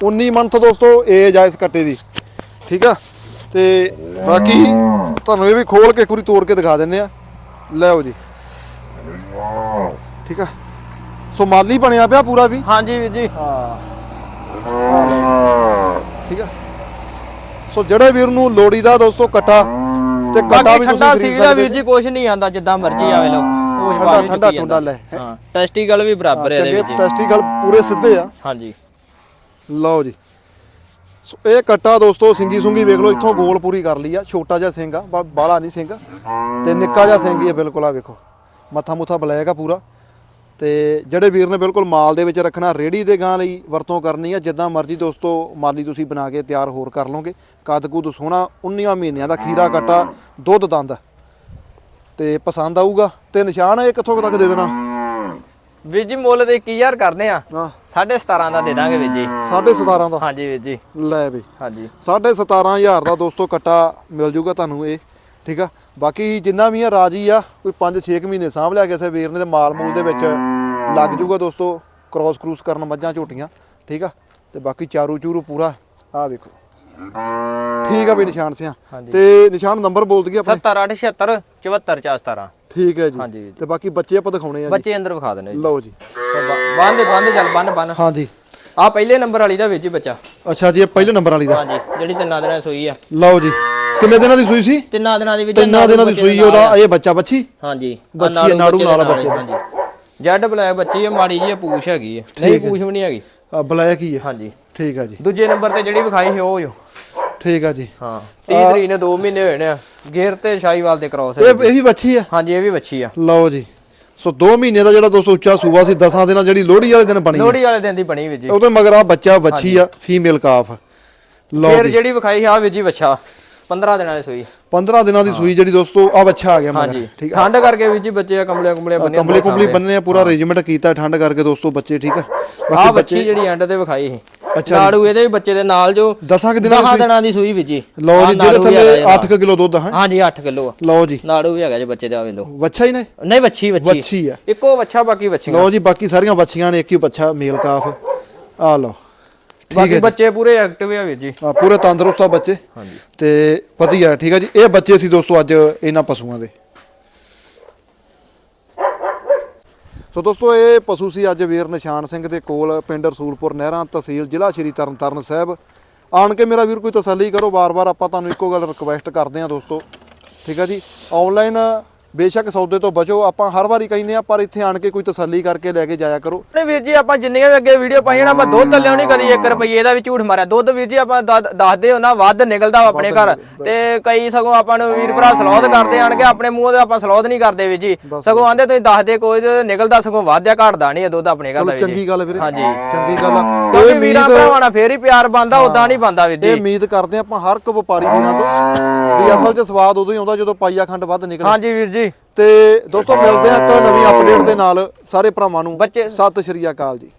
19 ਮੰਥ ਦੋਸਤੋ ਏਜ ਆ ਇਸ ਕੱਟੇ ਦੀ। ਠੀਕ ਆ? ਤੇ ਬਾਕੀ ਤੁਹਾਨੂੰ ਇਹ ਵੀ ਖੋਲ ਕੇ ਇੱਕ ਵਾਰੀ ਤੋੜ ਕੇ ਦਿਖਾ ਦਿੰਨੇ ਆ। ਲਓ ਜੀ। ਠੀਕ ਆ? ਸੋ ਮਾਲੀ ਬਣਿਆ ਪਿਆ ਪੂਰਾ ਵੀ? ਹਾਂਜੀ ਵੀਰ ਜੀ। ਠੀਕ ਆ? ਸੋ ਜਿਹੜੇ ਵੀਰ ਨੂੰ ਲੋੜੀ ਦਾ ਦੋਸਤੋ ਕੱਟਾ ਤੇ ਕੱਟਾ ਵੀ ਤੁਸੀਂ ਖਰੀਦ ਸੀਗਾ ਵੀਰ ਸਕਦੇ ਜੀ ਕੁਛ ਨਹੀਂ ਆਂਦਾ ਜਿੱਦਾਂ ਮਰਜ਼ੀ ਆਵੇ ਲੋ ਠੰਡਾ- ਠੰਡਾ ਠੰਡਾ। ਲੈ। ਹਾਂ। ਟੈਸਟੀਕਲ ਵੀ ਬਰਾਬਰ ਹੈ ਇਹਦੇ ਵਿੱਚ। ਟੈਸਟੀਕਲ ਪੂਰੇ ਸਿੱਧੇ ਆ। ਹਾਂਜੀ। ਲਓ ਜੀ। ਸੋ ਇਹ ਕੱਟਾ ਦੋਸਤੋ ਸਿੰਗੀ ਸੁੰਗੀ ਵੇਖ ਲਓ ਇੱਥੋਂ ਗੋਲ ਪੂਰੀ ਕਰ ਲਈ ਆ। ਛੋਟਾ ਜਿਹਾ ਸਿੰਘ ਆ ਬਾ- ਬਾਹਲਾ ਨਹੀਂ ਸਿੰਘ ਤੇ ਨਿੱਕਾ ਜਿਹਾ ਸਿੰਘ ਹੀ ਆ ਬਿਲਕੁਲ ਆ ਵੇਖੋ। ਮੱਥਾ ਮੁੱਥਾ ਬਲੈਕ ਆ ਪੂਰਾ। ਤੇ ਜਿਹੜੇ ਵੀਰ ਨੇ ਬਿਲਕੁਲ ਮਾਲ ਦੇ ਵਿੱਚ ਰੱਖਣਾ ਰੇੜੀ ਦੇ ਗਾਂ ਲਈ ਵਰਤੋਂ ਕਰਨੀ ਆ ਜਿੱਦਾਂ ਮਰਜ਼ੀ ਦੋਸਤੋ ਮਾਲੀ ਤੁਸੀਂ ਬਣਾ ਕੇ ਤਿਆਰ ਹੋਰ ਕਰ ਲਓਗੇ। ਕੱਦ ਕੁਦ ਸੋਹਣਾ 19 ਮਹੀਨਿਆਂ ਦਾ ਖੀਰਾ ਕੱਟਾ ਦੁੱਧ ਦੰਦ। ਤੇ ਪਸੰਦ ਆਊਗਾ ਤੇ ਨਿਸ਼ਾਨ ਇਹ ਕਿੱਥੋਂ ਤੱਕ ਦੇ ਦੇਣਾ? ਵੀਰ ਜੀ ਮੁੱਲ ਤੇ 21000 ਕਰਦੇ ਆ। ਹਾਂ। 17.5 ਦਾ ਦੇ ਦਾਂਗੇ ਵੀਰ ਜੀ। 17.5 ਦਾ? ਹਾਂਜੀ ਵੀਰ ਜੀ। ਲੈ ਵੀ। ਹਾਂਜੀ। ਸਾਢੇ 17000 ਦਾ ਦੋਸਤੋ ਕੱਟਾ ਮਿਲ ਜੂਗਾ ਤੁਹਾਨੂੰ ਇਹ ਠੀਕ ਆ? ਬਾਕੀ ਜਿੰਨਾ ਵੀ ਆ ਰਾਜੀ ਆ ਕੋਈ 5-6 ਮਹੀਨੇ ਸਾਂਭ ਲਿਆ ਕਿਸੇ ਵੀਰ ਨੇ ਤੇ ਮਾਲ ਮੂਲ ਦੇ ਵਿੱਚ ਲੱਗ ਜੂਗਾ ਦੋਸਤੋ ਕ੍ਰੋਸ ਕਰੂਸ ਕਰਨ ਮੱਝਾਂ ਝੋਟੀਆਂ ਠੀਕ ਆ? ਤੇ ਬਾਕੀ ਚਾਰੂ ਚੂਰੂ ਪੂਰਾ ਆ ਵੇਖੋ। ਠੀਕ ਆ ਵੀ ਨਿਸ਼ਾਨ ਸਿਆ। ਤੇ ਨਿਸ਼ਾਨ ਨੰਬਰ ਬੋਲ ਦਈਏ ਆਪਣੇ। 7876 74417 ਠੀਕ ਹੈ ਜੀ। ਹਾਂਜੀ। ਤੇ ਬਾਕੀ ਬੱਚੇ ਆਪਾਂ ਦਿਖਾਉਣੇ ਆ ਬੱਚੇ ਅੰਦਰ ਵਿਖਾ ਦੇਣੇ ਜੀ। ਲਓ ਜੀ। ਬੰਦ ਬੰਦ ਚੱਲ ਬੰਨ ਬੰਨ ਹਾਂਜੀ। ਆ ਪਹਿਲੇ ਨੰਬਰ ਵਾਲੀ ਦਾ ਵਿੱਚ ਹੀ ਬੱਚਾ। ਅੱਛਾ ਜੀ ਇਹ ਪਹਿਲੇ ਨੰਬਰ ਵਾਲੀ ਦਾ। ਹਾਂਜੀ ਜਿਹੜੀ ਤਿੰਨਾਂ ਦਿਨਾਂ ਦੀ ਸੂਈ ਆ। ਲਓ ਜੀ। ਕਿੰਨੇ ਦਿਨਾਂ ਦੀ ਸੂਈ ਸੀ? ਤਿੰਨਾਂ ਦਿਨਾਂ ਦੀ ਵਿੱਚ ਤਿੰਨਾਂ ਦਿਨਾਂ ਦੀ ਸੂਈ ਉਹਦਾ ਇਹ ਬੱਚਾ ਬੱਚੀ? ਹਾਂਜੀ ਬੱਚੀ ਹੈ, ਨਾੜੂ ਦੇ ਨਾਲ ਬੱਚੇ। ਦਾ। ਹਾਂਜੀ। ਜੈਡ ਬਲੈਕ ਬੱਚੀ ਹੈ ਮਾੜੀ ਜੀ ਪੂਛ ਹੈਗੀ ਹੈ ਨਹੀਂ ਪੂਛ ਵੀ ਨਹੀਂ ਹੈਗੀ। ਬਲੈਕ ਹੀ ਹੈ ਹਾਂਜੀ। ਠੀਕ ਆ ਜੀ। ਦੂਜੇ ਨੰਬਰ ਤੇ ਜਿਹੜੀ ਵਿਖਾਈ ਸੀ ਉਹ ਜੋ। ਠੀਕ ਆ ਜੀ। ਹਾਂ। 30 ਤਰੀਕ ਨੇ 2 ਮਹੀਨੇ ਹੋਏ ਨੇ ਗੇਰ ਤੇ ਸ਼ਾਹੀਵਾਲ ਦੇ ਕ੍ਰੋਸ ਇਹ ਇਹ ਵੀ ਬੱਚੀ ਆ? ਹਾਂਜੀ ਇਹ ਵੀ ਬੱਚੀ ਆ। ਲਓ ਜੀ। ਸੋ 2 ਮਹੀਨੇ ਦਾ ਜਿਹੜਾ ਦੋਸਤੋ ਉੱਚਾ ਸੂਆ ਸੀ 10 ਦਿਨਾਂ ਜਿਹੜੀ ਲੋਹੜੀ ਵਾਲੇ ਦਿਨ ਬਣੀ ਲੋਹੜੀ ਵਾਲੇ ਦਿਨ ਦੀ ਬਣੀ ਵੀ ਜੀ। ਉਹਦੇ ਮਗਰ ਆ ਬੱਚਾ ਬੱਚੀ ਆ ਫੀਮੇਲ ਕਾਫ ਲਓ ਫਿਰ ਜਿਹੜੀ ਵਿਖਾਈ ਆ ਵੀ ਜੀ ਬੱਚਾ 15 ਦਿਨਾਂ ਦੀ ਸੂਈ। 15 ਦਿਨਾਂ ਦੀ ਸੂਈ ਜਿਹੜੀ ਦੋਸਤੋ ਆ ਬੱਚਾ ਆ ਗਿਆ ਮਗਰ। ਹਾਂਜੀ। ਠੀਕ ਆ। ਠੰਡ ਕਰਕੇ ਵੀ ਜੀ ਬੱਚੇ ਆ ਕੰਬਲੇ ਕੰਬਲੇ ਬੰਨੇ ਕੰਬਲੇ ਕੁੰਬਲੇ ਬੰਨਣੇ ਆ ਪੂਰਾ ਅਰੇਂਜਮੈਂਟ ਕੀਤਾ ਠੰਡ ਕਰਕੇ ਦੋਸਤੋ ਬੱਚੇ ਠੀਕ ਆ? ਆ ਬੱਚੀ ਜਿਹੜੀ ਐਂਡ ਤੇ ਵਿਖਾਈ ਸੀ। ਨਾੜੂ ਇਹਦੇ ਵੀ ਬੱਚੇ ਦੇ ਨਾਲ ਜੋ 10 ਕਿ ਦਿਨਾਂ 10 ਦਿਨਾਂ ਦੀ ਸੂਈ ਵੀ ਜੀ। ਲਓ ਜੀ ਜਿਹਦੇ ਥੱਲੇ ਇਹਦਾ। 8 ਕਿਲੋ ਦੁੱਧ ਹੈ? ਹਾਂਜੀ 8 ਕਿਲੋ ਆ। ਲਓ ਜੀ। ਨਾੜੂ ਵੀ ਹੈਗਾ ਜੀ ਬੱਚੇ ਦੇ ਵੇਲੋ ਬੱਚਾ ਹੀ ਨੇ? ਨਹੀਂ ਵੱਛੀ ਵੱਛੀ। ਵੱਛੀ ਆ। ਇੱਕੋ ਵੱਛਾ ਬਾਕੀ ਵੱਛੀਆਂ। ਲਓ ਜੀ ਬਾਕੀ ਸਾਰੀਆਂ ਬੱਚੀਆਂ ਨੇ ਇੱਕ ਹੀ ਬੱਚਾ ਮੇਲ ਕਾਫ। ਆ ਲਓ। ਠੀਕ ਬਾਕੀ ਹੈ ਬੱਚੇ ਪੂਰੇ ਐਕਟਿਵ ਆ ਵੀਰ ਜੀ। ਆ ਪੂਰੇ ਤੰਦਰੁਸਤ ਆ ਬੱਚੇ। ਹਾਂਜੀ। ਤੇ ਵਧੀਆ ਠੀਕ ਆ ਜੀ। ਇਹ ਬੱਚੇ ਸੀ ਦੋਸਤੋ ਅੱਜ ਇਹਨਾਂ ਪਸ਼ੂਆਂ ਦੇ। ਸੋ ਦੋਸਤੋ, ਇਹ ਪਸ਼ੂ ਸੀ ਅੱਜ ਵੀਰ ਨਿਸ਼ਾਨ ਸਿੰਘ ਦੇ ਕੋਲ, ਪਿੰਡ ਰਸੂਲਪੁਰ ਨਹਿਰਾਂ, ਤਹਿਸੀਲ ਜ਼ਿਲ੍ਹਾ ਸ਼੍ਰੀ ਤਰਨਤਾਰਨ ਸਾਹਿਬ। ਆਣ ਕੇ ਮੇਰਾ ਵੀਰ ਕੋਈ ਤਸੱਲੀ ਕਰੋ, ਵਾਰ-ਵਾਰ ਆਪਾਂ ਤੁਹਾਨੂੰ ਇੱਕੋ ਗੱਲ ਰਿਕਵੈਸਟ ਕਰਦੇ ਹਾਂ ਦੋਸਤੋ। ਠੀਕ ਆ ਜੀ? ਆਨਲਾਈਨ ਬੇਸ਼ੱਕ ਸੌਦੇ ਤੋਂ ਬਚੋ ਆਪਾਂ ਹਰ ਵਾਰੀ ਕਹਿੰਦੇ ਆ ਪਰ ਇੱਥੇ ਆਣ ਕੇ ਕੋਈ ਤਸੱਲੀ ਕਰਕੇ ਲੈ ਕੇ ਜਾਇਆ ਕਰੋ। ਨੇ ਵੀਰ ਜੀ ਆਪਾਂ ਜਿੰਨੀਆਂ ਅੱਗੇ ਵੀਡੀਓ ਪਾਈਆਂ ਨਾ ਆਪਾਂ ਦੁੱਧ ਲਿਆਉਣੀ ਕਦੀ 1 ਰੁਪਏ ਦਾ ਵੀ ਝੂਠ ਮਾਰਿਆ। ਦੁੱਧ ਵੀਰ ਜੀ ਆਪਾਂ ਦ- ਦੱਸਦੇ ਹੋ ਨਾ ਵੱਧ ਨਿਕਲਦਾ ਆਪਣੇ ਘਰ। ਤੇ ਕਈ ਸਗੋਂ ਆਪਾਂ ਨੂੰ ਵੀਰ ਭਰਾ ਸਲੋਧ ਕਰਦੇ ਆਣਗੇ ਆਪਣੇ ਮੂੰਹ ਤੇ ਆਪਾਂ ਸਲੋਧ ਨਹੀਂ ਕਰਦੇ ਵੀਰ ਜੀ। ਸਗੋਂ ਆਂਦੇ ਤੁਸੀਂ ਦੱਸਦੇ ਕੋਈ ਨਿਕਲਦਾ ਸਗੋਂ ਵੱਧ ਆ ਘਟਦਾ ਨਹੀਂ ਇਹ ਦੁੱਧ ਆਪਣੇ ਘਰ ਦਾ ਵੀਰ ਜੀ। ਚੰਗੀ ਗੱਲ ਵੀਰੇ। ਹਾਂਜੀ। ਚੰਗੀ ਗੱਲ ਇਹ ਉਮੀਦ ਭਰਾਵਾਂ ਨਾਲ ਫੇਰ ਹੀ ਪਿਆਰ ਬੰਦਾ ਉਦਾਂ ਨਹੀਂ ਬੰਦਾ ਵੀਰ ਇਹ ਜੀ ਉਮੀਦ ਕਰਦੇ ਆਪਾਂ ਹਰ ਇੱਕ ਵਪਾਰੀ ਵੀਰਾਂ ਤੋਂ। ਵੀ ਅਸਲ 'ਚ ਸਵਾਦ ਉਦੋਂ ਹੀ ਆਉਂਦਾ ਜਦੋਂ ਪਾਈਆ ਖੰਡ ਵੱਧ ਨਿਕਲੇ। ਹਾਂਜੀ ਵੀਰ ਜੀ। ਤੇ ਦੋਸਤੋ ਮਿਲਦੇ ਆ ਇੱਕ ਨਵੀਂ ਅਪਡੇਟ ਦੇ ਨਾਲ ਸਾਰੇ ਭਰਾਵਾਂ ਨੂੰ। ਸਤਿ ਸ਼੍ਰੀ ਅਕਾਲ ਜੀ।